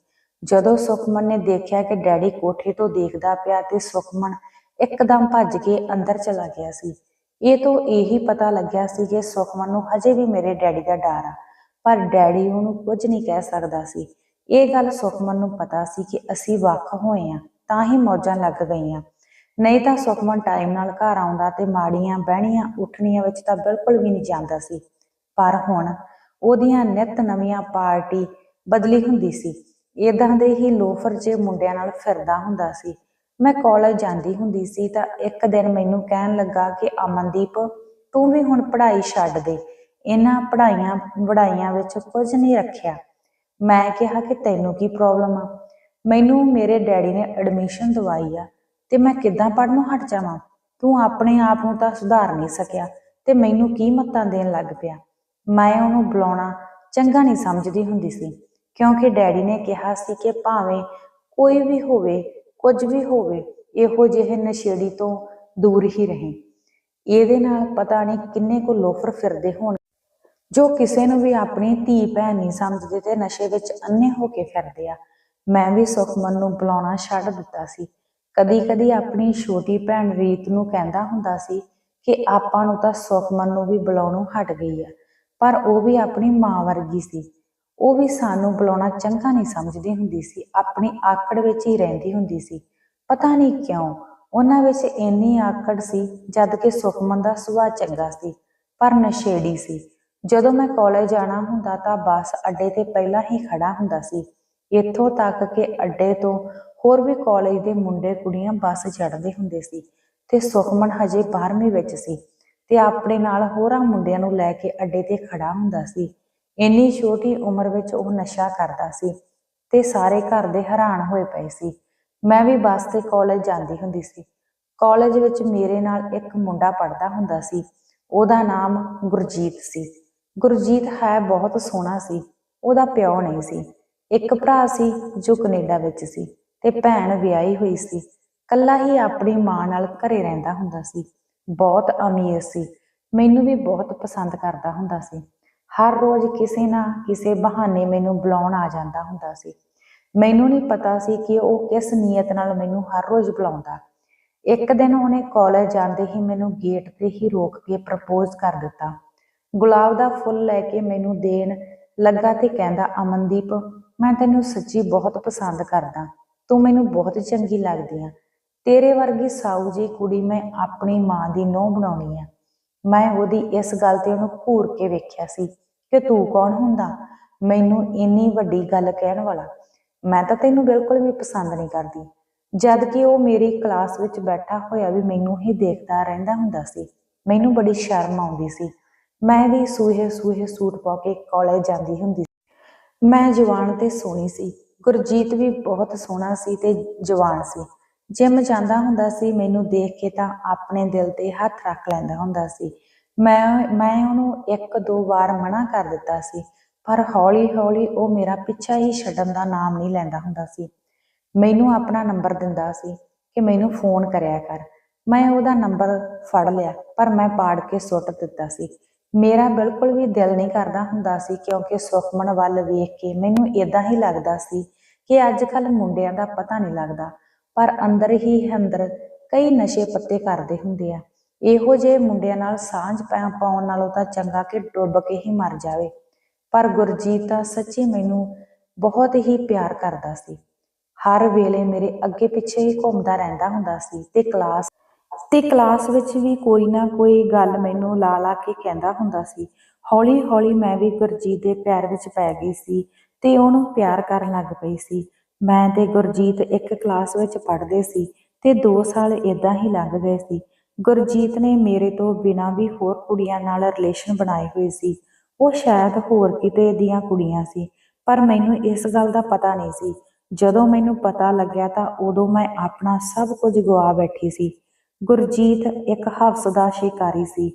ਜਦੋਂ ਸੁਖਮਨ ਨੇ ਦੇਖਿਆ ਕਿ ਡੈਡੀ ਕੋਠੇ ਤੋਂ ਦੇਖਦਾ ਪਿਆ ਤੇ ਸੁਖਮਨ ਇੱਕਦਮ ਭੱਜ ਕੇ ਅੰਦਰ ਚਲਾ ਗਿਆ ਸੀ। ਇਹ ਤੋਂ ਇਹੀ ਪਤਾ ਲੱਗਿਆ ਸੀ ਕਿ ਸੁਖਮਨ ਨੂੰ ਹਜੇ ਵੀ ਮੇਰੇ ਡੈਡੀ ਦਾ ਡਰ ਆ, ਪਰ ਡੈਡੀ ਉਹਨੂੰ ਕੁਝ ਨਹੀਂ ਕਹਿ ਸਕਦਾ ਸੀ। ਇਹ ਗੱਲ ਸੁਖਮਨ ਨੂੰ ਪਤਾ ਸੀ ਕਿ ਅਸੀਂ ਵੱਖ ਹੋਏ ਆ, ਤਾਂ ਹੀ ਮੌਜਾਂ ਲੱਗ ਗਈਆਂ। ਨਹੀਂ ਤਾਂ ਸੁਖਮਨ ਟਾਈਮ ਨਾਲ ਘਰ ਆਉਂਦਾ ਤੇ ਮਾੜੀਆਂ ਬਹਿਣੀਆਂ ਉੱਠਣੀਆਂ ਵਿੱਚ ਤਾਂ ਬਿਲਕੁਲ ਵੀ ਨਹੀਂ ਜਾਂਦਾ ਸੀ। ਪਰ ਹੁਣ ਉਹਦੀਆਂ ਨਿਤ ਨਵੀਆਂ ਪਾਰਟੀ ਬਦਲੀ ਹੁੰਦੀ ਸੀ। ਇਦਾਂ ਦੇ ਹੀ ਲੋਫਰ ਜੇ ਮੁੰਡਿਆਂ ਨਾਲ ਫਿਰਦਾ ਹੁੰਦਾ ਸੀ। ਮੈਂ ਕਾਲਜ ਜਾਂਦੀ ਹੁੰਦੀ ਸੀ ਤਾਂ ਇੱਕ ਦਿਨ ਮੈਨੂੰ ਕਹਿਣ ਲੱਗਾ ਕਿ, ਅਮਨਦੀਪ, ਤੂੰ ਵੀ ਹੁਣ ਪੜ੍ਹਾਈ ਛੱਡ ਦੇ। ਇਹਨਾਂ ਪੜ੍ਹਾਈਆਂ ਵੜਾਈਆਂ ਵਿੱਚ ਕੁਝ ਨਹੀਂ ਰੱਖਿਆ। ਮੈਂ ਕਿਹਾ ਕਿ ਤੈਨੂੰ ਕੀ ਪ੍ਰੋਬਲਮ ਆ? ਮੈਨੂੰ ਮੇਰੇ ਡੈਡੀ ਨੇ ਐਡਮਿਸ਼ਨ ਦਵਾਈ ਆ ਤੇ ਮੈਂ ਕਿੱਦਾਂ ਪੜ੍ਹਨੋਂ ਹਟ ਜਾਵਾਂ? ਤੂੰ ਆਪਣੇ ਆਪ ਨੂੰ ਤਾਂ ਸੁਧਾਰ ਨਹੀਂ ਸਕਿਆ ਤੇ ਮੈਨੂੰ ਕੀ ਮੱਤਾਂ ਦੇਣ ਲੱਗ ਪਿਆ? ਮੈਂ ਉਹਨੂੰ ਬੁਲਾਉਣਾ ਚੰਗਾ ਨਹੀਂ ਸਮਝਦੀ ਹੁੰਦੀ ਸੀ, ਕਿਉਂਕਿ ਡੈਡੀ ਨੇ ਕਿਹਾ ਸੀ ਕਿ ਭਾਵੇਂ ਕੋਈ ਵੀ ਹੋਵੇ, ਕੁਝ ਵੀ ਹੋਵੇ, ਇਹੋ ਜਿਹੇ ਨਸ਼ੇੜੀ ਤੋਂ ਦੂਰ ਹੀ ਰਹੇ। ਇਹਦੇ ਨਾਲ ਪਤਾ ਨਹੀਂ ਕਿੰਨੇ ਕੁ ਲੋਫਰ ਫਿਰਦੇ ਹੋਣ ਜੋ ਕਿਸੇ ਨੂੰ ਵੀ ਆਪਣੀ ਧੀ, ਭੈਣ ਨਹੀਂ ਸਮਝਦੇ, ਤੇ ਨਸ਼ੇ ਵਿੱਚ ਅੰਨੇ ਹੋ ਕੇ ਫਿਰਦੇ ਆ। ਮੈਂ ਵੀ ਸੁਖਮਨ ਨੂੰ ਬੁਲਾਉਣਾ ਛੱਡ ਦਿੱਤਾ ਸੀ। ਕਦੀ ਕਦੀ ਆਪਣੀ ਛੋਟੀ ਭੈਣ ਰੀਤ ਨੂੰ ਕਹਿੰਦਾ ਹੁੰਦਾ ਸੀ ਕਿ ਆਪਾਂ ਨੂੰ ਤਾਂ ਸੁਖਮਨ ਨੂੰ ਵੀ ਬੁਲਾਉਣੋਂ ਹਟ ਗਈ ਆ, ਪਰ ਉਹ ਵੀ ਆਪਣੀ ਮਾਂ ਵਰਗੀ ਸੀ। ਉਹ ਵੀ ਸਾਨੂੰ ਬੁਲਾਉਣਾ ਚੰਗਾ ਨਹੀਂ ਸਮਝਦੀ ਹੁੰਦੀ ਸੀ, ਆਪਣੀ ਆਕੜ ਵਿੱਚ ਹੀ ਰਹਿੰਦੀ ਹੁੰਦੀ ਸੀ। ਪਤਾ ਨਹੀਂ ਕਿਉਂ, ਉਹਨਾਂ ਵਿੱਚ ਇੰਨੀ ਆਕੜ ਸੀ ਜਦ ਕਿ ਸੁਖਮਨ ਦਾ ਸੁਭਾਅ ਚੰਗਾ ਸੀ, ਪਰ ਨਸ਼ੇੜੀ ਸੀ। ਜਦੋਂ ਮੈਂ ਕਾਲਜ ਜਾਣਾ ਹੁੰਦਾ ਤਾਂ ਬੱਸ ਅੱਡੇ ਤੇ ਪਹਿਲਾਂ ਹੀ ਖੜਾ ਹੁੰਦਾ ਸੀ। ਇੱਥੋਂ ਤੱਕ ਕਿ ਅੱਡੇ ਤੋਂ ਹੋਰ ਵੀ ਕਾਲਜ ਦੇ ਮੁੰਡੇ ਕੁੜੀਆਂ ਬੱਸ ਚੜ੍ਹਦੇ ਹੁੰਦੇ ਸੀ ਤੇ ਸੁਖਮਨ ਹਜੇ 12ਵੀਂ ਵਿੱਚ ਸੀ ਤੇ ਆਪਣੇ ਨਾਲ ਹੋਰਾਂ ਮੁੰਡਿਆਂ ਨੂੰ ਲੈ ਕੇ ਅੱਡੇ ਤੇ ਖੜਾ ਹੁੰਦਾ ਸੀ। ਇੰਨੀ ਛੋਟੀ ਉਮਰ ਵਿੱਚ ਉਹ ਨਸ਼ਾ ਕਰਦਾ ਸੀ ਤੇ ਸਾਰੇ ਘਰ ਦੇ ਹੈਰਾਨ ਹੋਏ ਪਏ ਸੀ। ਮੈਂ ਵੀ ਬੱਸ ਤੇ ਕਾਲਜ ਜਾਂਦੀ ਹੁੰਦੀ ਸੀ। ਕਾਲਜ ਵਿੱਚ ਮੇਰੇ ਨਾਲ ਇੱਕ ਮੁੰਡਾ ਪੜ੍ਹਦਾ ਹੁੰਦਾ ਸੀ। ਉਹਦਾ ਨਾਮ ਗੁਰਜੀਤ ਸੀ। ਗੁਰਜੀਤ ਹੈ ਬਹੁਤ ਸੋਹਣਾ ਸੀ, ਉਹਦਾ ਪਿਓ ਨਹੀਂ ਸੀ। ਇੱਕ ਭਰਾ ਸੀ ਜੋ ਕੈਨੇਡਾ ਵਿੱਚ ਸੀ ਤੇ ਭੈਣ ਵਿਆਹੀ ਹੋਈ ਸੀ। ਕੱਲਾ ਹੀ ਆਪਣੀ ਮਾਂ ਨਾਲ ਘਰੇ ਰਹਿੰਦਾ ਹੁੰਦਾ ਸੀ। ਬਹੁਤ ਅਮੀਰ ਸੀ, ਮੈਨੂੰ ਵੀ ਬਹੁਤ ਪਸੰਦ ਕਰਦਾ ਹੁੰਦਾ ਸੀ। ਹਰ ਰੋਜ਼ ਕਿਸੇ ਨਾ ਕਿਸੇ ਬਹਾਨੇ ਮੈਨੂੰ ਬੁਲਾਉਣ ਆ ਜਾਂਦਾ ਹੁੰਦਾ ਸੀ। ਮੈਨੂੰ ਨਹੀਂ ਪਤਾ ਸੀ ਕਿ ਉਹ ਕਿਸ ਨੀਅਤ ਨਾਲ ਮੈਨੂੰ ਹਰ ਰੋਜ਼ ਬੁਲਾਉਂਦਾ। ਇੱਕ ਦਿਨ ਉਹਨੇ ਕਾਲਜ ਜਾਂਦੇ ਹੀ ਮੈਨੂੰ ਗੇਟ ਤੇ ਹੀ ਰੋਕ ਕੇ ਪ੍ਰਪੋਜ਼ ਕਰ ਦਿੱਤਾ। ਗੁਲਾਬ ਦਾ ਫੁੱਲ ਲੈ ਕੇ ਮੈਨੂੰ ਦੇਣ ਲੱਗਾ ਤੇ ਕਹਿੰਦਾ, ਅਮਨਦੀਪ, ਮੈਂ ਤੈਨੂੰ ਸੱਚੀ ਬਹੁਤ ਪਸੰਦ ਕਰਦਾ। ਤੂੰ ਮੈਨੂੰ ਬਹੁਤ ਚੰਗੀ ਲੱਗਦੀ ਆ। ਤੇਰੇ ਵਰਗੀ ਸਾਊ ਜੀ ਕੁੜੀ ਮੈਂ ਆਪਣੀ ਮਾਂ ਦੀ ਨੂੰਹ ਬਣਾਉਣੀ ਆ। ਮੈਂ ਉਹਦੀ ਇਸ ਗੱਲ ਤੇ ਉਹਨੂੰ ਘੂਰ ਕੇ ਵੇਖਿਆ ਸੀ ਕਿ ਤੂੰ ਕੌਣ ਹੁੰਦਾ। ਮੈਨੂੰ ਇੰਨੀ ਵੱਡੀ ਗੱਲ ਕਹਿਣ ਵਾਲਾ, ਮੈਂ ਤਾਂ ਤੈਨੂੰ ਬਿਲਕੁਲ ਵੀ ਪਸੰਦ ਨਹੀਂ ਕਰਦੀ। ਜਦ ਕਿ ਉਹ ਮੇਰੀ ਕਲਾਸ ਵਿੱਚ ਬੈਠਾ ਹੋਇਆ ਵੀ ਮੈਨੂੰ ਹੀ ਦੇਖਦਾ ਰਹਿੰਦਾ ਹੁੰਦਾ ਸੀ। ਮੈਨੂੰ ਬੜੀ ਸ਼ਰਮ ਆਉਂਦੀ ਸੀ। ਮੈਂ ਵੀ ਸੂਹੇ ਸੂਹੇ ਸੂਟ ਪਾ ਕੇ ਕਾਲਜ ਜਾਂਦੀ ਹੁੰਦੀ ਸੀ। ਮੈਂ ਜਵਾਨ ਤੇ ਸੋਹਣੀ ਸੀ। ਗੁਰਜੀਤ ਵੀ ਬਹੁਤ ਸੋਹਣਾ ਸੀ ਤੇ ਜਵਾਨ ਸੀ। ਜਿਮ ਜਾਂਦਾ ਹੁੰਦਾ ਸੀ, ਮੈਨੂੰ ਦੇਖ ਕੇ ਤਾਂ ਆਪਣੇ ਦਿਲ ਤੇ ਹੱਥ ਰੱਖ ਲੈਂਦਾ ਹੁੰਦਾ ਸੀ। ਮੈਂ ਮੈਂ ਉਹਨੂੰ ਇੱਕ ਦੋ ਵਾਰ ਮਨਾ ਕਰ ਦਿੱਤਾ ਸੀ, ਪਰ ਹੌਲੀ ਹੌਲੀ ਉਹ ਮੇਰਾ ਪਿੱਛਾ ਹੀ ਛੱਡਣ ਦਾ ਨਾਮ ਨਹੀਂ ਲੈਂਦਾ ਹੁੰਦਾ ਸੀ। ਮੈਨੂੰ ਆਪਣਾ ਨੰਬਰ ਦਿੰਦਾ ਸੀ ਕਿ ਮੈਨੂੰ ਫੋਨ ਕਰਿਆ ਕਰ। ਮੈਂ ਉਹਦਾ ਨੰਬਰ ਫੜ ਲਿਆ, ਪਰ ਮੈਂ ਪਾੜ ਕੇ ਸੁੱਟ ਦਿੱਤਾ ਸੀ। ਮੇਰਾ ਬਿਲਕੁਲ ਵੀ ਦਿਲ ਨਹੀਂ ਕਰਦਾ ਹੁੰਦਾ ਸੀ ਕਿਉਂਕਿ ਸੁਖਮਨ ਵੱਲ ਵੇਖ ਕੇ ਮੈਨੂੰ ਇਦਾਂ ਹੀ ਲੱਗਦਾ ਸੀ ਕਿ ਅੱਜ ਕੱਲ ਮੁੰਡਿਆਂ ਦਾ ਪਤਾ ਨਹੀਂ ਲੱਗਦਾ, ਪਰ ਅੰਦਰ ਹੀ ਅੰਦਰ ਕਈ ਨਸ਼ੇ ਪੱਤੇ ਕਰਦੇ ਹੁੰਦੇ ਆ। ਇਹੋ ਜਿਹੇ ਮੁੰਡਿਆਂ ਨਾਲ ਸਾਂਝ ਪਾ- ਪਾਉਣ ਨਾਲੋਂ ਤਾਂ ਚੰਗਾ ਕਿ ਡੁੱਬ ਕੇ ਹੀ ਮਰ ਜਾਵੇ। ਪਰ ਗੁਰਜੀਤ ਤਾਂ ਸੱਚੀ ਮੈਨੂੰ ਬਹੁਤ ਹੀ ਪਿਆਰ ਕਰਦਾ ਸੀ। ਹਰ ਵੇਲੇ ਮੇਰੇ ਅੱਗੇ ਪਿੱਛੇ ਹੀ ਘੁੰਮਦਾ ਰਹਿੰਦਾ ਹੁੰਦਾ ਸੀ ਤੇ ਕਲਾਸ ਤੇ ਕਲਾਸ ਵਿੱਚ ਵੀ ਕੋਈ ਨਾ ਕੋਈ ਗੱਲ ਮੈਨੂੰ ਲਾ ਲਾ ਕੇ ਕਹਿੰਦਾ ਹੁੰਦਾ ਸੀ। ਹੌਲੀ ਹੌਲੀ ਮੈਂ ਵੀ ਗੁਰਜੀਤ ਦੇ ਪਿਆਰ ਵਿੱਚ ਪੈ ਗਈ ਸੀ ਤੇ ਉਹਨੂੰ ਪਿਆਰ ਕਰਨ ਲੱਗ ਪਈ ਸੀ। ਮੈਂ ਤੇ ਗੁਰਜੀਤ ਇੱਕ ਕਲਾਸ ਵਿੱਚ ਪੜ੍ਹਦੇ ਸੀ ਤੇ 2 ਸਾਲ ਇਦਾਂ ਹੀ ਲੰਘ ਗਏ ਸੀ। ਗੁਰਜੀਤ ਨੇ ਮੇਰੇ ਤੋਂ ਬਿਨਾਂ ਵੀ ਹੋਰ ਕੁੜੀਆਂ ਨਾਲ ਰਿਲੇਸ਼ਨ ਬਣਾਏ ਹੋਏ ਸੀ। ਉਹ ਸ਼ਾਇਦ ਹੋਰ ਕਿਤੇ ਦੀਆਂ ਕੁੜੀਆਂ ਸੀ, ਪਰ ਮੈਨੂੰ ਇਸ ਗੱਲ ਦਾ ਪਤਾ ਨਹੀਂ ਸੀ। ਜਦੋਂ ਮੈਨੂੰ ਪਤਾ ਲੱਗਿਆ ਤਾਂ ਉਦੋਂ ਮੈਂ ਆਪਣਾ ਸਭ ਕੁਝ ਗਵਾ ਬੈਠੀ ਸੀ। ਗੁਰਜੀਤ ਇੱਕ ਹਵਸ ਦਾ ਸ਼ਿਕਾਰੀ ਸੀ।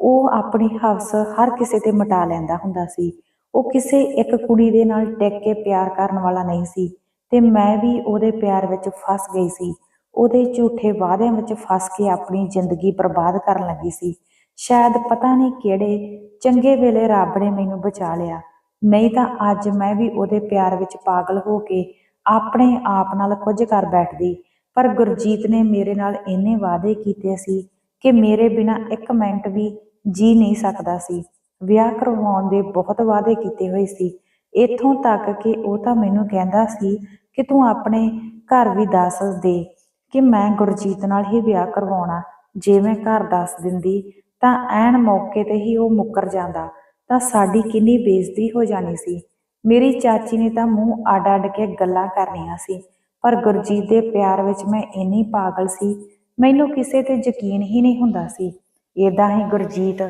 ਉਹ ਆਪਣੀ ਹਵਸ ਹਰ ਕਿਸੇ ਤੇ ਮਟਾ ਲੈਂਦਾ ਹੁੰਦਾ ਸੀ। ਉਹ ਕਿਸੇ ਇੱਕ ਕੁੜੀ ਦੇ ਨਾਲ ਟਿਕ ਕੇ ਪਿਆਰ ਕਰਨ ਵਾਲਾ ਨਹੀਂ ਸੀ ਤੇ ਮੈਂ ਵੀ ਉਹਦੇ ਪਿਆਰ ਵਿੱਚ ਫਸ ਗਈ ਸੀ। ਉਹਦੇ ਝੂਠੇ ਵਾਅਦਿਆਂ ਵਿੱਚ ਫਸ ਕੇ ਆਪਣੀ ਜ਼ਿੰਦਗੀ ਬਰਬਾਦ ਕਰਨ ਲੱਗੀ ਸੀ। ਸ਼ਾਇਦ ਪਤਾ ਨਹੀਂ ਕਿਹੜੇ ਚੰਗੇ ਵੇਲੇ ਰੱਬ ਨੇ ਮੈਨੂੰ ਬਚਾ ਲਿਆ। ਨਹੀਂ ਤਾਂ ਅੱਜ ਮੈਂ ਵੀ ਉਹਦੇ ਪਿਆਰ ਵਿੱਚ ਪਾਗਲ ਹੋ ਕੇ ਆਪਣੇ ਆਪ ਨਾਲ ਕੁਝ ਕਰ ਬੈਠਦੀ। ਪਰ ਗੁਰਜੀਤ ਨੇ ਮੇਰੇ ਨਾਲ ਇੰਨੇ ਵਾਅਦੇ ਕੀਤੇ ਸੀ ਕਿ ਮੇਰੇ ਬਿਨਾ ਇੱਕ ਮਿੰਟ ਵੀ ਜੀ ਨਹੀਂ ਸਕਦਾ ਸੀ। ਵਿਆਹ ਕਰਵਾਉਣ ਦੇ ਬਹੁਤ ਵਾਅਦੇ ਕੀਤੇ ਹੋਏ ਸੀ। ਇੱਥੋਂ ਤੱਕ ਕਿ ਉਹ ਤਾਂ ਮੈਨੂੰ ਕਹਿੰਦਾ ਸੀ ਕਿ ਤੂੰ ਆਪਣੇ ਘਰ ਵੀ ਦੱਸ ਦੇ ਕਿ ਮੈਂ ਗੁਰਜੀਤ ਨਾਲ ਹੀ ਵਿਆਹ ਕਰਵਾਉਣਾ। ਜੇ ਮੈਂ ਘਰ ਦੱਸ ਦਿੰਦੀ ਤਾਂ ਐਨ ਮੌਕੇ ਤੇ ਹੀ ਉਹ ਮੁੱਕਰ ਜਾਂਦਾ। ਤਾਂ ਸਾਡੀ ਕਿੰਨੀ ਬੇਇੱਜ਼ਤੀ ਹੋ ਜਾਣੀ ਸੀ। ਮੇਰੀ ਚਾਚੀ ਨੇ ਤਾਂ ਮੂੰਹ ਅੱਡ ਅੱਡ ਕੇ ਗੱਲਾਂ ਕਰਨੀਆਂ ਸੀ। ਪਰ ਗੁਰਜੀਤ ਦੇ ਪਿਆਰ ਵਿੱਚ ਮੈਂ ਇੰਨੀ ਪਾਗਲ ਸੀ, ਮੈਨੂੰ ਕਿਸੇ ਤੇ ਯਕੀਨ ਹੀ ਨਹੀਂ ਹੁੰਦਾ ਸੀ। ਏਦਾਂ ਹੀ ਗੁਰਜੀਤ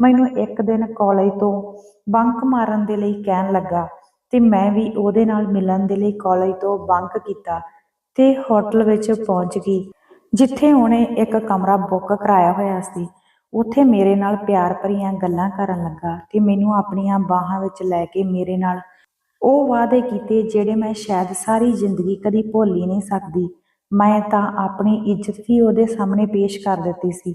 ਮੈਨੂੰ ਇੱਕ ਦਿਨ ਕਾਲਜ ਤੋਂ ਬੰਕ ਮਾਰਨ ਦੇ ਲਈ ਕਹਿਣ ਲੱਗਾ ਤੇ ਮੈਂ ਵੀ ਉਹਦੇ ਨਾਲ ਮਿਲਣ ਦੇ ਲਈ ਕਾਲਜ ਤੋਂ ਬੰਕ ਕੀਤਾ ਤੇ ਹੋਟਲ ਵਿੱਚ ਪਹੁੰਚ ਗਈ, ਜਿੱਥੇ ਉਹਨੇ ਇੱਕ ਕਮਰਾ ਬੁੱਕ ਕਰਾਇਆ ਹੋਇਆ ਸੀ। ਉੱਥੇ ਮੇਰੇ ਨਾਲ ਪਿਆਰ ਭਰੀਆਂ ਗੱਲਾਂ ਕਰਨ ਲੱਗਾ ਤੇ ਮੈਨੂੰ ਆਪਣੀਆਂ ਬਾਹਾਂ ਵਿੱਚ ਲੈ ਕੇ ਮੇਰੇ ਨਾਲ ਉਹ ਵਾਅਦੇ ਕੀਤੇ ਜਿਹੜੇ ਮੈਂ ਸ਼ਾਇਦ ਸਾਰੀ ਜ਼ਿੰਦਗੀ ਕਦੀ ਭੁੱਲ ਹੀ ਨਹੀਂ ਸਕਦੀ। ਮੈਂ ਤਾਂ ਆਪਣੀ ਇੱਜ਼ਤ ਹੀ ਉਹਦੇ ਸਾਹਮਣੇ ਪੇਸ਼ ਕਰ ਦਿੱਤੀ ਸੀ।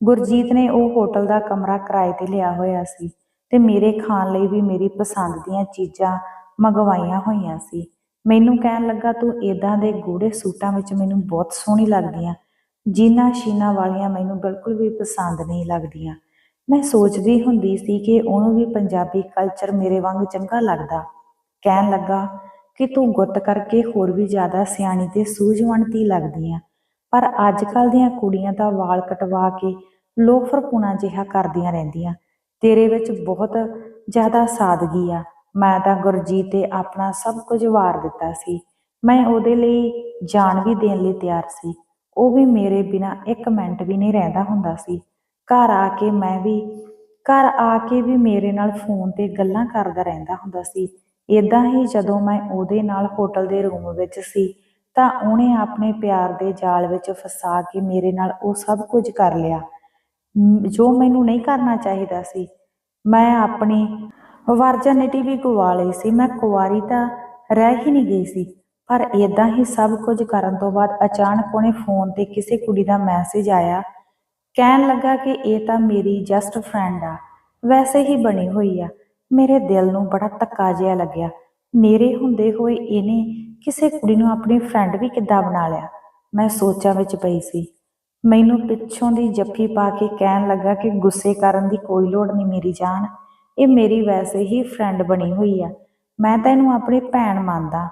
ਗੁਰਜੀਤ ਨੇ ਉਹ ਹੋਟਲ ਦਾ ਕਮਰਾ ਕਿਰਾਏ ਤੇ ਲਿਆ ਹੋਇਆ ਸੀ ਤੇ ਮੇਰੇ ਖਾਣ ਲਈ ਵੀ ਮੇਰੀ ਪਸੰਦ ਦੀਆਂ ਚੀਜ਼ਾਂ ਮੰਗਵਾਈਆਂ ਹੋਈਆਂ ਸੀ। ਮੈਨੂੰ ਕਹਿਣ ਲੱਗਾ, ਤੂੰ ਇਦਾਂ ਦੇ ਗੂੜੇ ਸੂਟਾਂ ਵਿੱਚ ਮੈਨੂੰ ਬਹੁਤ ਸੋਹਣੀ ਲੱਗਦੀ ਆ ਜੀਨਾ ਸ਼ੀਨਾ ਵਾਲੀਆਂ ਮੈਨੂੰ ਬਿਲਕੁਲ ਵੀ ਪਸੰਦ ਨਹੀਂ ਲੱਗਦੀਆਂ। ਮੈਂ ਸੋਚਦੀ ਹੁੰਦੀ ਸੀ ਕਿ ਉਹਨੂੰ ਵੀ ਪੰਜਾਬੀ ਕਲਚਰ ਮੇਰੇ ਵਾਂਗ ਚੰਗਾ ਲੱਗਦਾ। ਕਹਿਣ ਲੱਗਾ ਕਿ ਤੂੰ ਗੁੱਤ ਕਰਕੇ ਹੋਰ ਵੀ ਜ਼ਿਆਦਾ ਸਿਆਣੀ ਤੇ ਸੂਝਵਾਨਤੀ ਲੱਗਦੀ ਆ। ਪਰ ਅੱਜ ਕੱਲ ਦੀਆਂ ਕੁੜੀਆਂ ਤਾਂ ਵਾਲ ਕਟਵਾ ਕੇ ਲੋਫਰਪੂਣਾ ਜਿਹਾ ਕਰਦੀਆਂ ਰਹਿੰਦੀਆਂ। ਤੇਰੇ ਵਿੱਚ ਬਹੁਤ ਜ਼ਿਆਦਾ ਸਾਦਗੀ ਆ। ਮੈਂ ਤਾਂ ਗੁਰਜੀਤ ਤੇ ਆਪਣਾ ਸਭ ਕੁਝ ਵਾਰ ਦਿੱਤਾ ਸੀ। ਮੈਂ ਉਹਦੇ ਲਈ ਜਾਨ ਵੀ ਦੇਣ ਲਈ ਤਿਆਰ ਸੀ। ਉਹ ਵੀ ਮੇਰੇ ਬਿਨਾ ਇੱਕ ਮਿੰਟ ਵੀ ਨਹੀਂ ਰਹਿੰਦਾ ਹੁੰਦਾ ਸੀ। ਘਰ ਆ ਕੇ ਮੈਂ ਵੀ, ਘਰ ਆ ਕੇ ਵੀ ਮੇਰੇ ਨਾਲ ਫੋਨ ਤੇ ਗੱਲਾਂ ਕਰਦਾ ਰਹਿੰਦਾ ਹੁੰਦਾ ਸੀ। ਇਦਾਂ ਹੀ ਜਦੋਂ ਮੈਂ ਉਹਦੇ ਨਾਲ ਹੋਟਲ ਦੇ ਰੂਮ ਵਿੱਚ ਸੀ, ਤਾਂ ਉਹਨੇ ਆਪਣੇ ਪਿਆਰ ਦੇ ਜਾਲ ਵਿੱਚ ਫਸਾ ਕੇ ਮੇਰੇ ਨਾਲ ਉਹ ਸਭ ਕੁਝ ਕਰ ਲਿਆ। ਜੋ ਮੈਨੂੰ ਨਹੀਂ ਕਰਨਾ ਚਾਹੀਦਾ ਸੀ, ਮੈਂ ਆਪਣੀ ਵਰਜਨਿਟੀ ਵੀ ਗਵਾ ਲਈ ਸੀ। ਮੈਂ ਕੁਵਾਰੀ ਤਾਂ ਰਹਿ ਹੀ ਨਹੀਂ ਗਈ ਸੀ, ਪਰ ਇਦਾਂ ਹੀ ਸਭ ਕੁਝ ਕਰਨ ਤੋਂ ਬਾਅਦ ਅਚਾਨਕ ਉਹਨੇ ਫੋਨ ਤੇ ਕਿਸੇ ਕੁੜੀ ਦਾ ਮੈਸੇਜ ਆਇਆ। ਕਹਿਣ ਲੱਗਾ ਕਿ ਇਹ ਤਾਂ ਮੇਰੀ ਜਸਟ ਫਰੈਂਡ ਆ, ਵੈਸੇ ਹੀ ਬਣੀ ਹੋਈ ਆ। ਮੇਰੇ ਦਿਲ ਨੂੰ ਬੜਾ ਧੱਕਾ ਜਿਹਾ ਲੱਗਿਆ। ਮੇਰੇ ਹੁੰਦੇ ਹੋਏ ਇਹਨੇ ਕਿਸੇ ਕੁੜੀ ਨੂੰ ਆਪਣੀ ਫਰੈਂਡ ਵੀ ਕਿੱਦਾਂ ਬਣਾ ਲਿਆ? ਮੈਂ ਸੋਚਾਂ ਵਿੱਚ ਪਈ ਸੀ। ਮੈਨੂੰ ਪਿੱਛੋਂ ਦੀ ਜੱਫੀ ਪਾ ਕੇ ਕਹਿਣ ਲੱਗਾ ਕਿ ਗੁੱਸੇ ਕਰਨ ਦੀ ਕੋਈ ਲੋੜ ਨਹੀਂ ਮੇਰੀ ਜਾਨ। ਇਹ ਮੇਰੀ ਵੈਸੇ ਹੀ ਫਰੈਂਡ ਬਣੀ ਹੋਈ ਆ। ਮੈਂ ਤਾਂ ਇਹਨੂੰ ਆਪਣੀ ਭੈਣ ਮੰਨਦਾ।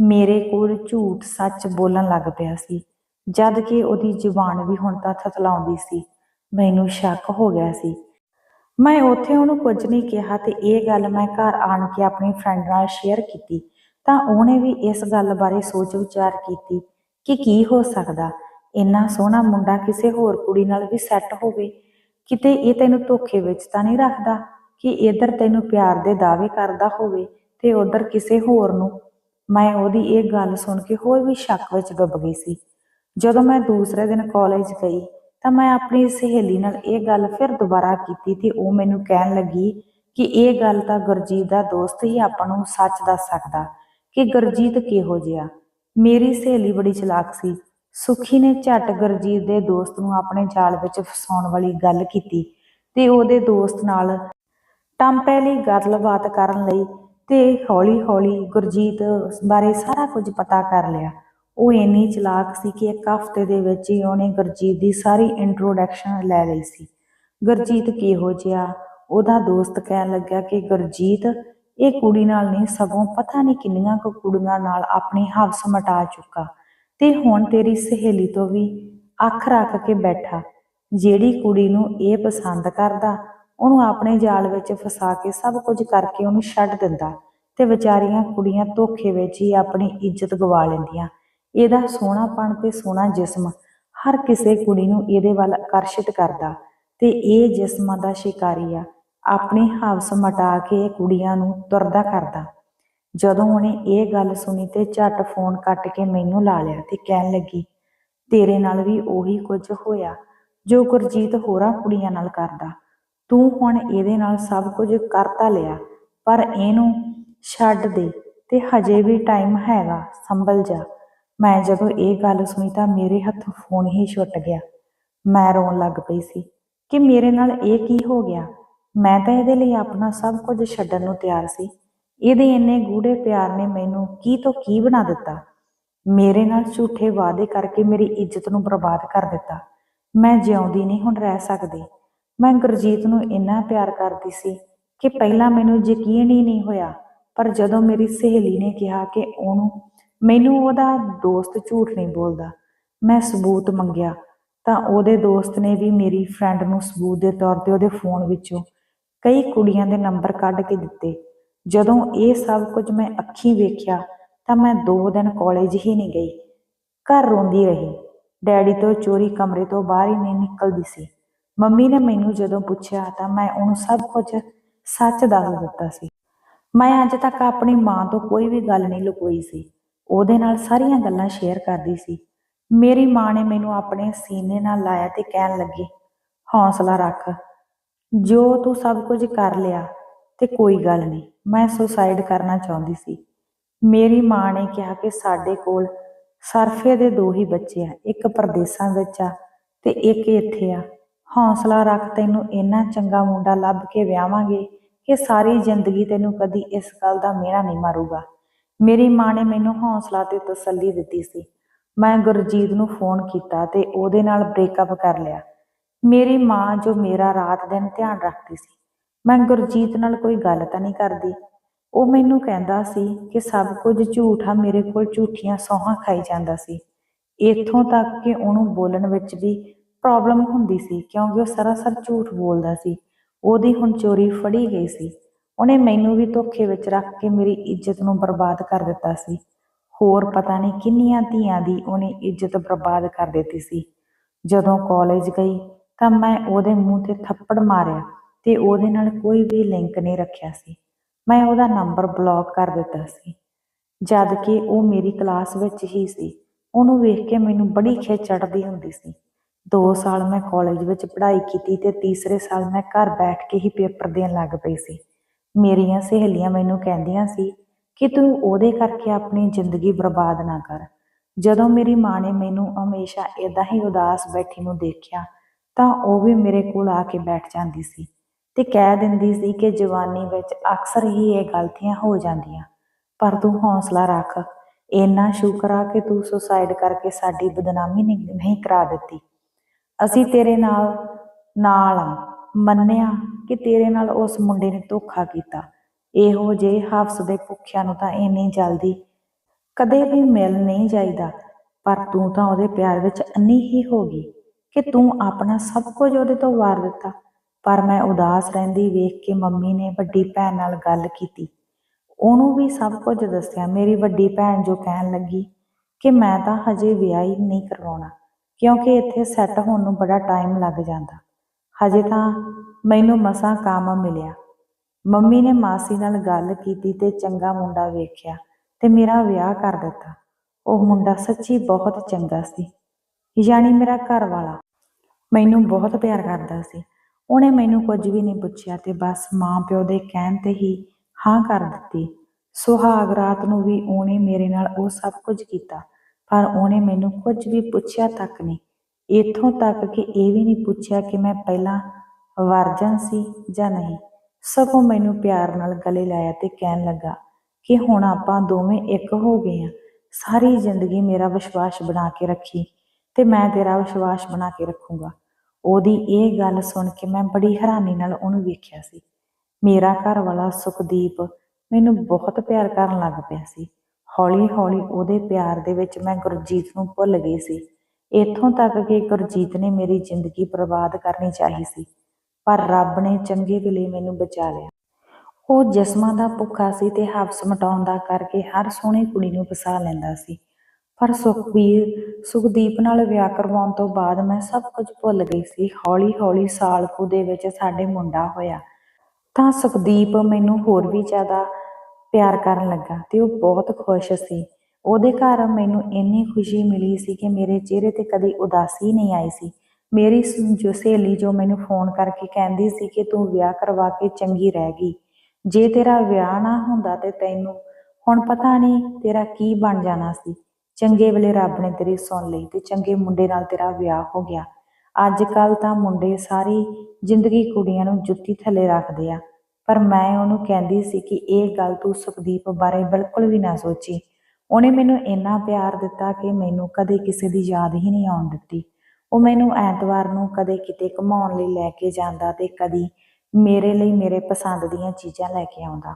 ਮੇਰੇ ਕੋਲ ਝੂਠ ਸੱਚ ਬੋਲਣ ਲੱਗ ਪਿਆ ਸੀ। ਜਦ ਕਿ ਉਹਦੀ ਜ਼ੁਬਾਨ ਵੀ ਹੁਣ ਤਾਂ ਥਥਲਾਉਂਦੀ ਸੀ। ਮੈਨੂੰ ਸ਼ੱਕ ਹੋ ਗਿਆ ਸੀ ਮੈਂ ਉੱਥੇ ਉਹਨੂੰ ਕੁਝ ਨਹੀਂ ਕਿਹਾ ਤੇ ਇਹ ਗੱਲ ਮੈਂ ਘਰ ਆਣ ਕੇ ਆਪਣੀ ਫਰੈਂਡ ਨਾਲ ਸ਼ੇਅਰ ਕੀਤੀ। ਤਾਂ ਉਹਨੇ ਵੀ ਇਸ ਗੱਲ ਬਾਰੇ ਸੋਚ ਵਿਚਾਰ ਕੀਤੀ ਕਿ ਕੀ ਹੋ ਸਕਦਾ? ਇੰਨਾ ਸੋਹਣਾ ਮੁੰਡਾ ਕਿਸੇ ਹੋਰ ਕੁੜੀ ਨਾਲ ਵੀ ਸੈੱਟ ਹੋਵੇ। ਕਿਤੇ ਇਹ ਤੈਨੂੰ ਧੋਖੇ ਵਿੱਚ ਤਾਂ ਨਹੀਂ ਰੱਖਦਾ ਕਿ ਇੱਧਰ ਤੈਨੂੰ ਪਿਆਰ ਦੇ ਦਾਅਵੇ ਕਰਦਾ ਹੋਵੇ ਤੇ ਉਧਰ ਕਿਸੇ ਹੋਰ ਨੂੰ? ਮੈਂ ਉਹਦੀ ਇਹ ਗੱਲ ਸੁਣ ਕੇ ਹੋਰ ਵੀ ਸ਼ੱਕ ਵਿੱਚ ਡੁੱਬ ਗਈ ਸੀ। ਜਦੋਂ ਮੈਂ ਦੂਸਰੇ ਦਿਨ ਕਾਲਜ ਗਈ ਤਾਂ ਮੈਂ ਆਪਣੀ ਸਹੇਲੀ ਨਾਲ ਇਹ ਗੱਲ ਫਿਰ ਦੁਬਾਰਾ ਕੀਤੀ ਤੇ ਉਹ ਮੈਨੂੰ ਕਹਿਣ ਲੱਗੀ ਕਿ ਇਹ ਗੱਲ ਤਾਂ ਗੁਰਜੀਤ ਦਾ ਦੋਸਤ ਹੀ ਆਪਾਂ ਨੂੰ ਸੱਚ ਦੱਸ ਸਕਦਾ ਕਿ ਗੁਰਜੀਤ ਕਿਹੋ ਜਿਹਾ। ਮੇਰੀ ਸਹੇਲੀ ਬੜੀ ਚਲਾਕ ਸੀ। ਸੁਖੀ ਨੇ ਝਟ ਗੁਰਜੀਤ ਦੇ ਦੋਸਤ ਨੂੰ ਆਪਣੇ ਜਾਲ ਵਿੱਚ ਫਸਾਉਣ ਵਾਲੀ ਗੱਲ ਕੀਤੀ ਤੇ ਉਹਦੇ ਦੋਸਤ ਨਾਲ ਟੰਪੇ ਲਈ ਗੱਲਬਾਤ ਕਰਨ ਲਈ ਤੇ ਹੌਲੀ-ਹੌਲੀ ਗੁਰਜੀਤ ਬਾਰੇ ਸਾਰਾ ਕੁਝ ਪਤਾ ਕਰ ਲਿਆ। ਉਹ ਇੰਨੀ ਚਲਾਕ ਸੀ ਕਿ ਇੱਕ ਹਫ਼ਤੇ ਦੇ ਵਿੱਚ ਹੀ ਉਹਨੇ ਗੁਰਜੀਤ ਦੀ ਸਾਰੀ ਇੰਟਰੋਡਕਸ਼ਨ ਲੈ ਲਈ ਸੀ। ਗੁਰਜੀਤ ਕਿਹੋ ਜਿਹਾ? ਉਹਦਾ ਦੋਸਤ ਕਹਿਣ ਲੱਗਾ ਕਿ ਗੁਰਜੀਤ, ਇਹ ਕੁੜੀ ਨਾਲ ਨਹੀਂ, ਸਗੋਂ ਪਤਾ ਨਹੀਂ ਕਿੰਨੀਆਂ ਕੁ ਕੁੜੀਆਂ ਨਾਲ ਆਪਣੀ ਹਵਸ ਮਟਾ ਚੁੱਕਾ। ਤੇ ਹੁਣ ਤੇਰੀ ਸਹੇਲੀ ਤੋਂ ਵੀ ਅੱਖ ਰੱਖ ਕੇ ਬੈਠਾ। ਜਿਹੜੀ ਕੁੜੀ ਨੂੰ ਇਹ ਪਸੰਦ ਕਰਦਾ, ਉਹਨੂੰ ਆਪਣੇ ਜਾਲ ਵਿੱਚ ਫਸਾ ਕੇ ਸਭ ਕੁਝ ਕਰਕੇ ਉਹਨੂੰ ਛੱਡ ਦਿੰਦਾ ਤੇ ਵਿਚਾਰੀਆਂ ਕੁੜੀਆਂ ਧੋਖੇ ਵਿੱਚ ਹੀ ਆਪਣੀ ਇੱਜ਼ਤ ਗਵਾ ਲੈਂਦੀਆਂ। ਇਹਦਾ ਸੋਹਣਾਪਣ ਤੇ ਸੋਹਣਾ ਜਿਸਮ ਹਰ ਕਿਸੇ ਕੁੜੀ ਨੂੰ ਇਹਦੇ ਵੱਲ ਆਕਰਸ਼ਿਤ ਕਰਦਾ ਤੇ ਇਹ ਜਿਸਮਾਂ ਦਾ ਸ਼ਿਕਾਰੀ ਆ, ਆਪਣੀ ਹਵਸ ਮਟਾ ਕੇ ਇਹ ਕੁੜੀਆਂ ਨੂੰ ਤੁਰਦਾ ਕਰਦਾ ਜਦੋਂ ਉਹਨੇ ਇਹ ਗੱਲ ਸੁਣੀ ਤੇ ਝੱਟ ਫੋਨ ਕੱਟ ਕੇ ਮੈਨੂੰ ਲਾ ਲਿਆ ਤੇ ਕਹਿਣ ਲੱਗੀ, ਤੇਰੇ ਨਾਲ ਵੀ ਉਹੀ ਕੁਝ ਹੋਇਆ ਜੋ ਗੁਰਜੀਤ ਹੋਰਾਂ ਕੁੜੀਆਂ ਨਾਲ ਕਰਦਾ। ਤੂੰ ਹੁਣ ਇਹਦੇ ਨਾਲ ਸਭ ਕੁਝ ਕਰਤਾ ਲਿਆ, ਪਰ ਇਹਨੂੰ ਛੱਡ ਦੇ ਤੇ ਹਜੇ ਵੀ ਟਾਈਮ ਹੈਗਾ, ਸੰਭਲ ਜਾ। ਮੈਂ ਜਦੋਂ ਇਹ ਗੱਲ ਸੁਣੀ ਤਾਂ ਮੇਰੇ ਹੱਥੋਂ ਫੋਨ ਹੀ ਛੁੱਟ ਗਿਆ। ਮੈਂ ਰੋਣ ਲੱਗ ਪਈ ਸੀ ਕਿ ਮੇਰੇ ਨਾਲ ਇਹ ਕੀ ਹੋ ਗਿਆ? ਮੈਂ ਤਾਂ ਇਹਦੇ ਲਈ ਆਪਣਾ ਸਭ ਕੁਝ ਛੱਡਣ ਨੂੰ ਤਿਆਰ ਸੀ। ਇਹਦੇ ਇੰਨੇ ਗੂੜੇ ਪਿਆਰ ਨੇ ਮੈਨੂੰ ਕੀ ਤੋਂ ਕੀ ਬਣਾ ਦਿੱਤਾ? ਮੇਰੇ ਨਾਲ ਝੂਠੇ ਵਾਅਦੇ ਕਰਕੇ ਮੇਰੀ ਇੱਜ਼ਤ ਨੂੰ ਬਰਬਾਦ ਕਰ ਦਿੱਤਾ। ਮੈਂ ਜਿਉਂਦੀ ਨਹੀਂ ਹੁਣ ਰਹਿ ਸਕਦੀ। ਮੈਂ ਗੁਰਜੀਤ ਨੂੰ ਇੰਨਾ ਪਿਆਰ ਕਰਦੀ ਸੀ ਕਿ ਪਹਿਲਾਂ ਮੈਨੂੰ ਯਕੀਨ ਹੀ ਨਹੀਂ ਹੋਇਆ, ਪਰ ਜਦੋਂ ਮੇਰੀ ਸਹੇਲੀ ਨੇ ਕਿਹਾ ਕਿ ਉਹਨੂੰ ਮੈਨੂੰ ਉਹਦਾ ਦੋਸਤ ਝੂਠ ਨਹੀਂ ਬੋਲਦਾ। ਮੈਂ ਸਬੂਤ ਮੰਗਿਆ। ਤਾਂ ਉਹਦੇ ਦੋਸਤ ਨੇ ਵੀ ਮੇਰੀ ਫਰੈਂਡ ਨੂੰ ਸਬੂਤ ਦੇ ਤੌਰ ਤੇ ਉਹਦੇ ਫੋਨ ਵਿੱਚੋਂ ਕਈ ਕੁੜੀਆਂ ਦੇ ਨੰਬਰ ਕੱਢ ਕੇ ਦਿੱਤੇ। ਜਦੋਂ ਇਹ ਸਭ ਕੁਝ ਮੈਂ ਅੱਖੀਂ ਵੇਖਿਆ, ਤਾਂ ਮੈਂ 2 ਦਿਨ ਕਾਲਜ ਹੀ ਨਹੀਂ ਗਈ। ਘਰ ਰੋਂਦੀ ਰਹੀ। ਡੈਡੀ ਤੋਂ ਚੋਰੀ ਕਮਰੇ ਤੋਂ ਬਾਹਰ ਹੀ ਨਹੀਂ ਨਿਕਲਦੀ ਸੀ। ਮੰਮੀ ਨੇ ਮੈਨੂੰ ਜਦੋਂ ਪੁੱਛਿਆ, ਤਾਂ ਮੈਂ ਉਹਨੂੰ ਸਭ ਕੁਝ ਸੱਚ ਦੱਸ ਦਿੱਤਾ ਸੀ। ਮੈਂ ਅੱਜ ਤੱਕ ਆਪਣੀ ਮਾਂ ਤੋਂ ਕੋਈ ਵੀ ਗੱਲ ਨਹੀਂ ਲੁਕੋਈ ਸੀ। ਉਹਦੇ ਨਾਲ ਸਾਰੀਆਂ ਗੱਲਾਂ ਸ਼ੇਅਰ ਕਰਦੀ ਸੀ। ਮੇਰੀ ਮਾਂ ਨੇ ਮੈਨੂੰ ਆਪਣੇ ਸੀਨੇ ਨਾਲ ਲਾਇਆ ਤੇ ਕਹਿਣ ਲੱਗੀ, ਹੌਸਲਾ ਰੱਖ। ਜੋ ਤੂੰ ਸਭ ਕੁਝ ਕਰ ਲਿਆ, ਤੇ ਕੋਈ ਗੱਲ ਨਹੀਂ, ਮੈਂ ਸੁਸਾਈਡ ਕਰਨਾ ਚਾਹੁੰਦੀ ਸੀ। ਮੇਰੀ ਮਾਂ ਨੇ ਕਿਹਾ ਕਿ ਸਾਡੇ ਕੋਲ ਸਰਫੇ ਦੇ ਦੋ ਹੀ ਬੱਚੇ ਆ, ਇੱਕ ਪਰਦੇਸਾਂ ਵਿੱਚ ਆ ਤੇ ਇੱਕ ਇੱਥੇ ਆ। ਹੌਸਲਾ ਰੱਖ, ਤੈਨੂੰ ਇੰਨਾ ਚੰਗਾ ਮੁੰਡਾ ਲੱਭ ਕੇ ਵਿਆਹਾਂਗੇ ਕਿ ਸਾਰੀ ਜ਼ਿੰਦਗੀ ਤੈਨੂੰ ਕਦੀ ਇਸ ਗੱਲ ਦਾ ਮਿਹਣਾ ਨਹੀਂ ਮਾਰੂਗਾ। ਮੇਰੀ ਮਾਂ ਨੇ ਮੈਨੂੰ ਹੌਸਲਾ ਤੇ ਤਸੱਲੀ ਦਿੱਤੀ ਸੀ। ਮੈਂ ਗੁਰਜੀਤ ਨੂੰ ਫੋਨ ਕੀਤਾ ਤੇ ਉਹਦੇ ਨਾਲ ਬ੍ਰੇਕਅਪ ਕਰ ਲਿਆ। ਮੇਰੀ ਮਾਂ ਜੋ ਮੇਰਾ ਰਾਤ ਦਿਨ ਧਿਆਨ ਰੱਖਦੀ ਸੀ, ਮੈਂ ਗੁਰਜੀਤ ਨਾਲ ਕੋਈ ਗੱਲ ਤਾਂ ਨਹੀਂ ਕਰਦੀ। ਉਹ ਮੈਨੂੰ ਕਹਿੰਦਾ ਸੀ ਕਿ ਸਭ ਕੁਝ ਝੂਠ ਆ, ਮੇਰੇ ਕੋਲ ਝੂਠੀਆਂ ਸੌਹਾਂ ਖਾਈ ਜਾਂਦਾ ਸੀ। ਇੱਥੋਂ ਤੱਕ ਕਿ ਉਹਨੂੰ ਬੋਲਣ ਵਿੱਚ ਵੀ ਪ੍ਰੋਬਲਮ ਹੁੰਦੀ ਸੀ ਕਿਉਂਕਿ ਉਹ ਸਰਾਸਰ ਝੂਠ ਬੋਲਦਾ ਸੀ। ਉਹਦੀ ਹੁਣ ਚੋਰੀ ਫੜੀ ਗਈ ਸੀ। ਉਹਨੇ ਮੈਨੂੰ ਵੀ ਧੋਖੇ ਵਿੱਚ ਰੱਖ ਕੇ ਮੇਰੀ ਇੱਜ਼ਤ ਨੂੰ ਬਰਬਾਦ ਕਰ ਦਿੱਤਾ ਸੀ। ਹੋਰ ਪਤਾ ਨਹੀਂ ਕਿੰਨੀਆਂ ਧੀਆਂ ਦੀ ਉਹਨੇ ਇੱਜ਼ਤ ਬਰਬਾਦ ਕਰ ਦਿੱਤੀ ਸੀ। ਜਦੋਂ ਕਾਲਜ ਗਈ ਤਾਂ ਮੈਂ ਉਹਦੇ ਮੂੰਹ ਤੇ ਥੱਪੜ ਮਾਰਿਆ ਤੇ ਉਹਦੇ ਨਾਲ ਕੋਈ ਵੀ ਲਿੰਕ ਨਹੀਂ ਰੱਖਿਆ ਸੀ। ਮੈਂ ਉਹਦਾ ਨੰਬਰ ਬਲੌਕ ਕਰ ਦਿੱਤਾ ਸੀ। ਜਦ ਕਿ ਉਹ ਮੇਰੀ ਕਲਾਸ ਵਿੱਚ ਹੀ ਸੀ। ਉਹਨੂੰ ਵੇਖ ਕੇ ਮੈਨੂੰ ਬੜੀ ਖਿੱਚ ਚੜਦੀ ਹੁੰਦੀ ਸੀ। 2 ਸਾਲ ਮੈਂ ਕਾਲਜ ਵਿੱਚ ਪੜ੍ਹਾਈ ਕੀਤੀ ਤੇ ਤੀਸਰੇ ਸਾਲ ਮੈਂ ਘਰ ਬੈਠ ਕੇ ਹੀ ਪੇਪਰ ਦੇਣ ਲੱਗ ਪਈ ਸੀ। ਮੇਰੀਆਂ ਸਹੇਲੀਆਂ ਮੈਨੂੰ ਕਹਿੰਦੀਆਂ ਸੀ ਕਿ ਤੂੰ ਉਹਦੇ ਕਰਕੇ ਆਪਣੀ ਜ਼ਿੰਦਗੀ ਬਰਬਾਦ ਨਾ ਕਰ। ਜਦੋਂ ਮੇਰੀ ਮਾਂ ਨੇ ਮੈਨੂੰ ਹਮੇਸ਼ਾ ਇਦਾਂ ਹੀ ਉਦਾਸ ਬੈਠੀ ਨੂੰ ਦੇਖਿਆ, ਤਾਂ ਉਹ ਵੀ ਮੇਰੇ ਕੋਲ ਆ ਕੇ ਬੈਠ ਜਾਂਦੀ ਸੀ ਤੇ ਕਹਿ ਦਿੰਦੀ ਸੀ ਕਿ ਜਵਾਨੀ ਵਿੱਚ ਅਕਸਰ ਹੀ ਇਹ ਗਲਤੀਆਂ ਹੋ ਜਾਂਦੀਆਂ। ਪਰ ਤੂੰ ਹੌਸਲਾ ਰੱਖ, ਇੰਨਾ ਸ਼ੁਕਰ ਆ ਕਿ ਤੂੰ ਸੁਸਾਈਡ ਕਰਕੇ ਸਾਡੀ ਬਦਨਾਮੀ ਨਹੀਂ ਨਹੀਂ ਕਰਾ ਦਿੱਤੀ। ਅਸੀਂ ਤੇਰੇ ਨਾਲ ਨਾਲ ਆ, ਮੰਨਿਆ ਕਿ ਤੇਰੇ ਨਾਲ ਉਸ ਮੁੰਡੇ ਨੇ ਧੋਖਾ ਕੀਤਾ। ਇਹੋ ਜੇ ਹਫਸ ਦੇ ਭੁੱਖਿਆਂ ਨੂੰ ਤਾਂ ਇੰਨੀ ਜਲਦੀ, ਕਦੇ ਵੀ ਮਿਲ ਨਹੀਂ ਜਾਈਦਾ। ਪਰ ਤੂੰ ਤਾਂ ਉਹਦੇ ਪਿਆਰ ਵਿੱਚ ਅੰਨੀ ਹੀ ਹੋ ਗਈ ਕਿ ਤੂੰ ਆਪਣਾ ਸਭ ਕੁਝ ਉਹਦੇ ਤੋਂ ਵਾਰ ਦਿੱਤਾ। ਪਰ ਮੈਂ ਉਦਾਸ ਰਹਿੰਦੀ ਵੇਖ ਕੇ ਮੰਮੀ ਨੇ ਵੱਡੀ ਭੈਣ ਨਾਲ ਗੱਲ ਕੀਤੀ। ਉਹਨੂੰ ਵੀ ਸਭ ਕੁਝ ਦੱਸਿਆ। ਮੇਰੀ ਵੱਡੀ ਭੈਣ ਜੋ ਕਹਿਣ ਲੱਗੀ ਕਿ ਮੈਂ ਤਾਂ ਹਜੇ ਵਿਆਹ ਹੀ ਨਹੀਂ ਕਰਵਾਉਣਾ, ਕਿਉਂਕਿ ਇੱਥੇ ਸੈੱਟ ਹੋਣ ਨੂੰ ਬੜਾ ਟਾਈਮ ਲੱਗ ਜਾਂਦਾ। ਹਜੇ ਤਾਂ ਮੈਨੂੰ ਮਸਾਂ ਕੰਮ ਮਿਲਿਆ। ਮੰਮੀ ਨੇ ਮਾਸੀ ਨਾਲ ਗੱਲ ਕੀਤੀ ਤੇ ਚੰਗਾ ਮੁੰਡਾ ਵੇਖਿਆ ਤੇ ਮੇਰਾ ਵਿਆਹ ਕਰ ਦਿੱਤਾ। ਉਹ ਮੁੰਡਾ ਸੱਚੀ ਬਹੁਤ ਚੰਗਾ ਸੀ। ਯਾਨੀ ਮੇਰਾ ਘਰ ਵਾਲਾ ਮੈਨੂੰ ਬਹੁਤ ਪਿਆਰ ਕਰਦਾ ਸੀ। ਉਹਨੇ ਮੈਨੂੰ ਕੁਝ ਵੀ ਨਹੀਂ ਪੁੱਛਿਆ ਤੇ ਬਸ ਮਾਂ ਪਿਓ ਦੇ ਕਹਿਣ ਤੇ ਹੀ ਹਾਂ ਕਰ ਦਿੱਤੀ। ਸੁਹਾਗ ਰਾਤ ਨੂੰ ਵੀ ਉਹਨੇ ਮੇਰੇ ਨਾਲ ਉਹ ਸਭ ਕੁਝ ਕੀਤਾ, ਪਰ ਉਹਨੇ ਮੈਨੂੰ ਕੁਝ ਵੀ ਪੁੱਛਿਆ ਤੱਕ ਨਹੀਂ। ਇੱਥੋਂ ਤੱਕ ਕਿ ਇਹ ਵੀ ਨਹੀਂ ਪੁੱਛਿਆ ਕਿ ਮੈਂ ਪਹਿਲਾਂ ਵਰਜਨ ਸੀ ਜਾਂ ਨਹੀਂ। ਸਗੋਂ ਮੈਨੂੰ ਪਿਆਰ ਨਾਲ ਗਲੇ ਲਾਇਆ ਤੇ ਕਹਿਣ ਲੱਗਾ ਕਿ ਹੁਣ ਆਪਾਂ ਦੋਵੇਂ ਇੱਕ ਹੋ ਗਏ ਆ ਸਾਰੀ ਜ਼ਿੰਦਗੀ ਮੇਰਾ ਵਿਸ਼ਵਾਸ ਬਣਾ ਕੇ ਰੱਖੀ ਤੇ ਮੈਂ ਤੇਰਾ ਵਿਸ਼ਵਾਸ ਬਣਾ ਕੇ ਰੱਖੂੰਗਾ। ਉਹਦੀ ਇਹ ਗੱਲ ਸੁਣ ਕੇ ਮੈਂ ਬੜੀ ਹੈਰਾਨੀ ਨਾਲ ਉਹਨੂੰ ਵੇਖਿਆ ਸੀ। ਮੇਰਾ ਘਰ ਵਾਲਾ ਸੁਖਦੀਪ ਮੈਨੂੰ ਬਹੁਤ ਪਿਆਰ ਕਰਨ ਲੱਗ ਪਿਆ ਸੀ। ਹੌਲੀ ਹੌਲੀ ਉਹਦੇ ਪਿਆਰ ਦੇ ਵਿੱਚ ਮੈਂ ਗੁਰਜੀਤ ਨੂੰ ਭੁੱਲ ਗਈ ਸੀ। ਇੱਥੋਂ ਤੱਕ ਕਿ ਗੁਰਜੀਤ ਨੇ ਮੇਰੀ ਜ਼ਿੰਦਗੀ ਬਰਬਾਦ ਕਰਨੀ ਚਾਹੀ ਸੀ, ਪਰ ਰੱਬ ਨੇ ਚੰਗੇ ਵੇਲੇ ਮੈਨੂੰ ਬਚਾ ਲਿਆ। ਉਹ ਜਿਸਮਾਂ ਦਾ ਭੁੱਖਾ ਸੀ ਤੇ ਹਵਸ ਮਟਾਉਣ ਦਾ ਕਰਕੇ ਹਰ ਸੋਹਣੀ ਕੁੜੀ ਨੂੰ ਫਸਾ ਲੈਂਦਾ ਸੀ। ਪਰ ਸੁਖਬੀਰ, ਸੁਖਦੀਪ ਨਾਲ ਵਿਆਹ ਕਰਵਾਉਣ ਤੋਂ ਬਾਅਦ ਮੈਂ ਸਭ ਕੁਝ ਭੁੱਲ ਗਈ ਸੀ। ਹੌਲੀ ਹੌਲੀ ਸਾਲ ਕੁ ਦੇ ਵਿੱਚ ਸਾਡੇ ਮੁੰਡਾ ਹੋਇਆ। ਤਾਂ ਸੁਖਦੀਪ ਮੈਨੂੰ ਹੋਰ ਵੀ ਜ਼ਿਆਦਾ ਪਿਆਰ ਕਰਨ ਲੱਗਾ ਤੇ ਉਹ ਬਹੁਤ ਖੁਸ਼ ਸੀ। ਉਹਦੇ ਘਰ ਮੈਨੂੰ ਇੰਨੀ ਖੁਸ਼ੀ ਮਿਲੀ ਸੀ ਕਿ ਮੇਰੇ ਚਿਹਰੇ ਤੇ ਕਦੀ ਉਦਾਸੀ ਨਹੀਂ ਆਈ ਸੀ। ਮੇਰੀ ਜੋ ਸਹੇਲੀ ਜੋ ਮੈਨੂੰ ਫੋਨ ਕਰਕੇ ਕਹਿੰਦੀ ਸੀ ਕਿ ਤੂੰ ਵਿਆਹ ਕਰਵਾ ਕੇ ਚੰਗੀ ਰਹਿ ਗਈ। ਜੇ ਤੇਰਾ ਵਿਆਹ ਨਾ ਹੁੰਦਾ ਤੇ ਤੈਨੂੰ, ਹੁਣ ਪਤਾ ਨਹੀਂ ਤੇਰਾ ਕੀ ਬਣ ਜਾਣਾ ਸੀ। ਚੰਗੇ ਵੇਲੇ ਰੱਬ ਨੇ ਤੇਰੀ ਸੁਣ ਲਈ ਤੇ ਚੰਗੇ ਮੁੰਡੇ ਨਾਲ ਤੇਰਾ ਵਿਆਹ ਹੋ ਗਿਆ। ਅੱਜ ਕੱਲ ਤਾਂ ਮੁੰਡੇ ਸਾਰੀ ਜ਼ਿੰਦਗੀ ਕੁੜੀਆਂ ਨੂੰ ਜੁੱਤੀ ਥੱਲੇ ਰੱਖਦੇ ਆ। ਪਰ ਮੈਂ ਉਹਨੂੰ ਕਹਿੰਦੀ ਸੀ ਕਿ ਇਹ ਗੱਲ ਤੂੰ ਸੁਖਦੀਪ ਬਾਰੇ ਬਿਲਕੁਲ ਵੀ ਨਾ ਸੋਚੀ। ਉਹਨੇ ਮੈਨੂੰ ਇੰਨਾ ਪਿਆਰ ਦਿੱਤਾ ਕਿ ਮੈਨੂੰ ਕਦੇ ਕਿਸੇ ਦੀ ਯਾਦ ਹੀ ਨਹੀਂ ਆਉਣ ਦਿੱਤੀ। ਉਹ ਮੈਨੂੰ ਐਤਵਾਰ ਨੂੰ ਕਦੇ ਕਿਤੇ ਘੁਮਾਉਣ ਲਈ ਲੈ ਕੇ ਜਾਂਦਾ ਤੇ ਕਦੀ ਮੇਰੇ ਲਈ ਮੇਰੇ ਪਸੰਦ ਦੀਆਂ ਚੀਜ਼ਾਂ ਲੈ ਕੇ ਆਉਂਦਾ।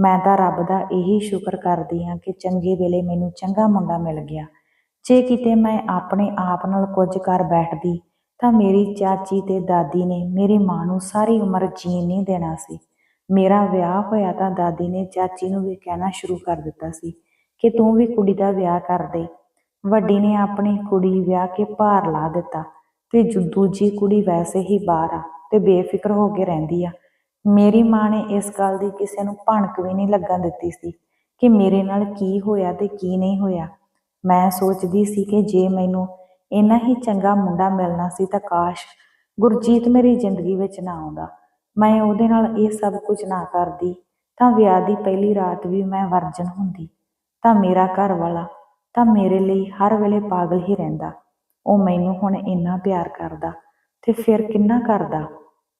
ਮੈਂ ਤਾਂ ਰੱਬ ਦਾ ਇਹੀ ਸ਼ੁਕਰ ਕਰਦੀ ਹਾਂ ਕਿ ਚੰਗੇ ਵੇਲੇ ਮੈਨੂੰ ਚੰਗਾ ਮੁੰਡਾ ਮਿਲ ਗਿਆ। ਜੇ ਕਿਤੇ ਮੈਂ ਆਪਣੇ ਆਪ ਨਾਲ ਕੁਝ ਕਰ ਬੈਠਦੀ ਤਾਂ ਮੇਰੀ ਚਾਚੀ ਤੇ ਦਾਦੀ ਨੇ ਮੇਰੀ ਮਾਂ ਨੂੰ ਸਾਰੀ ਉਮਰ ਜੀਣ ਨਹੀਂ ਦੇਣਾ ਸੀ। ਮੇਰਾ ਵਿਆਹ ਹੋਇਆ ਤਾਂ ਦਾਦੀ ਨੇ ਚਾਚੀ ਨੂੰ ਵੀ ਕਹਿਣਾ ਸ਼ੁਰੂ ਕਰ ਦਿੱਤਾ ਸੀ। ਕਿ ਤੂੰ ਵੀ ਕੁੜੀ ਦਾ ਵਿਆਹ ਕਰ ਦੇ। ਵੱਡੀ ਨੇ ਆਪਣੀ ਕੁੜੀ ਵਿਆਹ ਕੇ ਭਾਰ ਲਾ ਦਿੱਤਾ ਤੇ ਦੂਜੀ ਕੁੜੀ ਵੈਸੇ ਹੀ ਬਾਹਰ ਆ ਤੇ ਬੇਫਿਕਰ ਹੋ ਕੇ ਰਹਿੰਦੀ ਆ। ਮੇਰੀ ਮਾਂ ਨੇ ਇਸ ਗੱਲ ਦੀ ਕਿਸੇ ਨੂੰ ਭਣਕ ਵੀ ਨਹੀਂ ਲੱਗਣ ਦਿੱਤੀ ਸੀ ਕਿ ਮੇਰੇ ਨਾਲ ਕੀ ਹੋਇਆ ਤੇ ਕੀ ਨਹੀਂ ਹੋਇਆ। ਮੈਂ ਸੋਚਦੀ ਸੀ ਕਿ ਜੇ ਮੈਨੂੰ ਇੰਨਾ ਹੀ ਚੰਗਾ ਮੁੰਡਾ ਮਿਲਣਾ ਸੀ ਤਾਂ ਕਾਸ਼ ਗੁਰਜੀਤ ਮੇਰੀ ਜ਼ਿੰਦਗੀ ਵਿੱਚ ਨਾ ਆਉਂਦਾ। ਮੈਂ ਉਹਦੇ ਨਾਲ ਇਹ ਸਭ ਕੁਝ ਨਾ ਕਰਦੀ ਤਾਂ ਵਿਆਹ ਦੀ ਪਹਿਲੀ ਰਾਤ ਵੀ ਮੈਂ ਵਰਜਨ ਹੁੰਦੀ। ਤਾਂ ਮੇਰਾ ਘਰ ਵਾਲਾ ਤਾਂ ਮੇਰੇ ਲਈ ਹਰ ਵੇਲੇ ਪਾਗਲ ਹੀ ਰਹਿੰਦਾ। ਉਹ ਮੈਨੂੰ ਹੁਣ ਇੰਨਾ ਪਿਆਰ ਕਰਦਾ ਤੇ ਫਿਰ ਕਿੰਨਾ ਕਰਦਾ।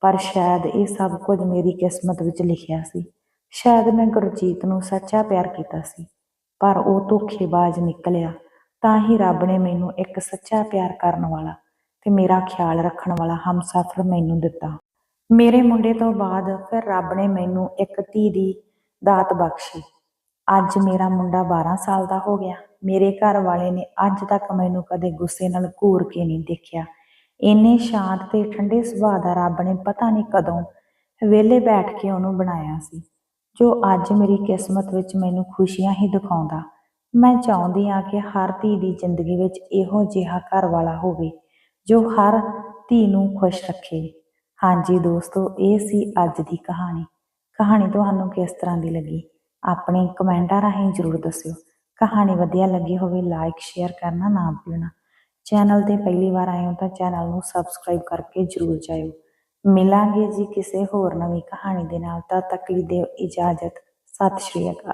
ਪਰ ਸ਼ਾਇਦ ਇਹ ਸਭ ਕੁਝ ਮੇਰੀ ਕਿਸਮਤ ਵਿੱਚ ਲਿਖਿਆ ਸੀ। ਸ਼ਾਇਦ ਮੈਂ ਗੁਰਜੀਤ ਨੂੰ ਸੱਚਾ ਪਿਆਰ ਕੀਤਾ ਸੀ। ਪਰ ਉਹ ਧੋਖੇਬਾਜ਼ ਨਿਕਲਿਆ ਤਾਂ ਹੀ ਰੱਬ ਨੇ ਮੈਨੂੰ ਇੱਕ ਸੱਚਾ ਪਿਆਰ ਕਰਨ ਵਾਲਾ ਤੇ ਮੇਰਾ ਖਿਆਲ ਰੱਖਣ ਵਾਲਾ ਹਮਸਫਰ ਮੈਨੂੰ ਦਿੱਤਾ। ਮੇਰੇ ਮੁੰਡੇ ਤੋਂ ਬਾਅਦ ਫਿਰ ਰੱਬ ਨੇ ਮੈਨੂੰ ਇੱਕ ਧੀ ਦੀ ਦਾਤ ਬਖਸ਼ੀ। ਅੱਜ ਮੇਰਾ ਮੁੰਡਾ 12 ਸਾਲ ਦਾ ਹੋ ਗਿਆ। ਮੇਰੇ ਘਰ ਵਾਲੇ ਨੇ ਅੱਜ ਤੱਕ ਮੈਨੂੰ ਕਦੇ ਗੁੱਸੇ ਨਾਲ ਘੂਰ ਕੇ ਨਹੀਂ ਦੇਖਿਆ। ਇੰਨੇ ਸ਼ਾਂਤ ਤੇ ਠੰਡੇ ਸੁਭਾਅ ਦਾ ਰੱਬ ਨੇ ਪਤਾ ਨਹੀਂ ਕਦੋਂ ਵਿਹਲੇ ਬੈਠ ਕੇ ਉਹਨੂੰ ਬਣਾਇਆ ਸੀ। ਜੋ ਅੱਜ ਮੇਰੀ ਕਿਸਮਤ ਵਿੱਚ ਮੈਨੂੰ ਖੁਸ਼ੀਆਂ ਹੀ ਦਿਖਾਉਂਦਾ, ਮੈਂ ਚਾਹੁੰਦੀ ਹਾਂ ਕਿ ਹਰ ਧੀ ਦੀ ਜ਼ਿੰਦਗੀ ਵਿੱਚ ਇਹੋ ਜਿਹਾ ਘਰ ਵਾਲਾ ਹੋਵੇ, ਜੋ ਹਰ ਧੀ ਨੂੰ ਖੁਸ਼ ਰੱਖੇ। ਹਾਂਜੀ ਦੋਸਤੋ, ਇਹ ਸੀ ਅੱਜ ਦੀ ਕਹਾਣੀ। ਕਹਾਣੀ ਤੁਹਾਨੂੰ ਕਿਸ ਤਰ੍ਹਾਂ ਦੀ ਲੱਗੀ? ਆਪਣੇ ਕਮੈਂਟਾਂ ਰਾਹੀਂ ਜਰੂਰ ਦੱਸਿਓ। ਕਹਾਣੀ ਵਧੀਆ ਲੱਗੀ ਹੋਵੇ ਲਾਈਕ ਸ਼ੇਅਰ ਕਰਨਾ ਨਾ ਭੁੱਲਣਾ। ਚੈਨਲ ਤੇ ਪਹਿਲੀ ਵਾਰ ਆਏ ਹੋ ਤਾਂ ਚੈਨਲ ਨੂੰ ਸਬਸਕ੍ਰਾਈਬ ਕਰਕੇ ਜਰੂਰ ਜਾਇਓ। ਮਿਲਾਂਗੇ ਜੀ ਕਿਸੇ ਹੋਰ ਨਵੀਂ ਕਹਾਣੀ ਦੇ ਨਾਲ। ਤਦ ਤੱਕ ਲਈ ਦਿਓ ਇਜਾਜ਼ਤ। ਸਤਿ ਸ਼੍ਰੀ ਅਕਾਲ।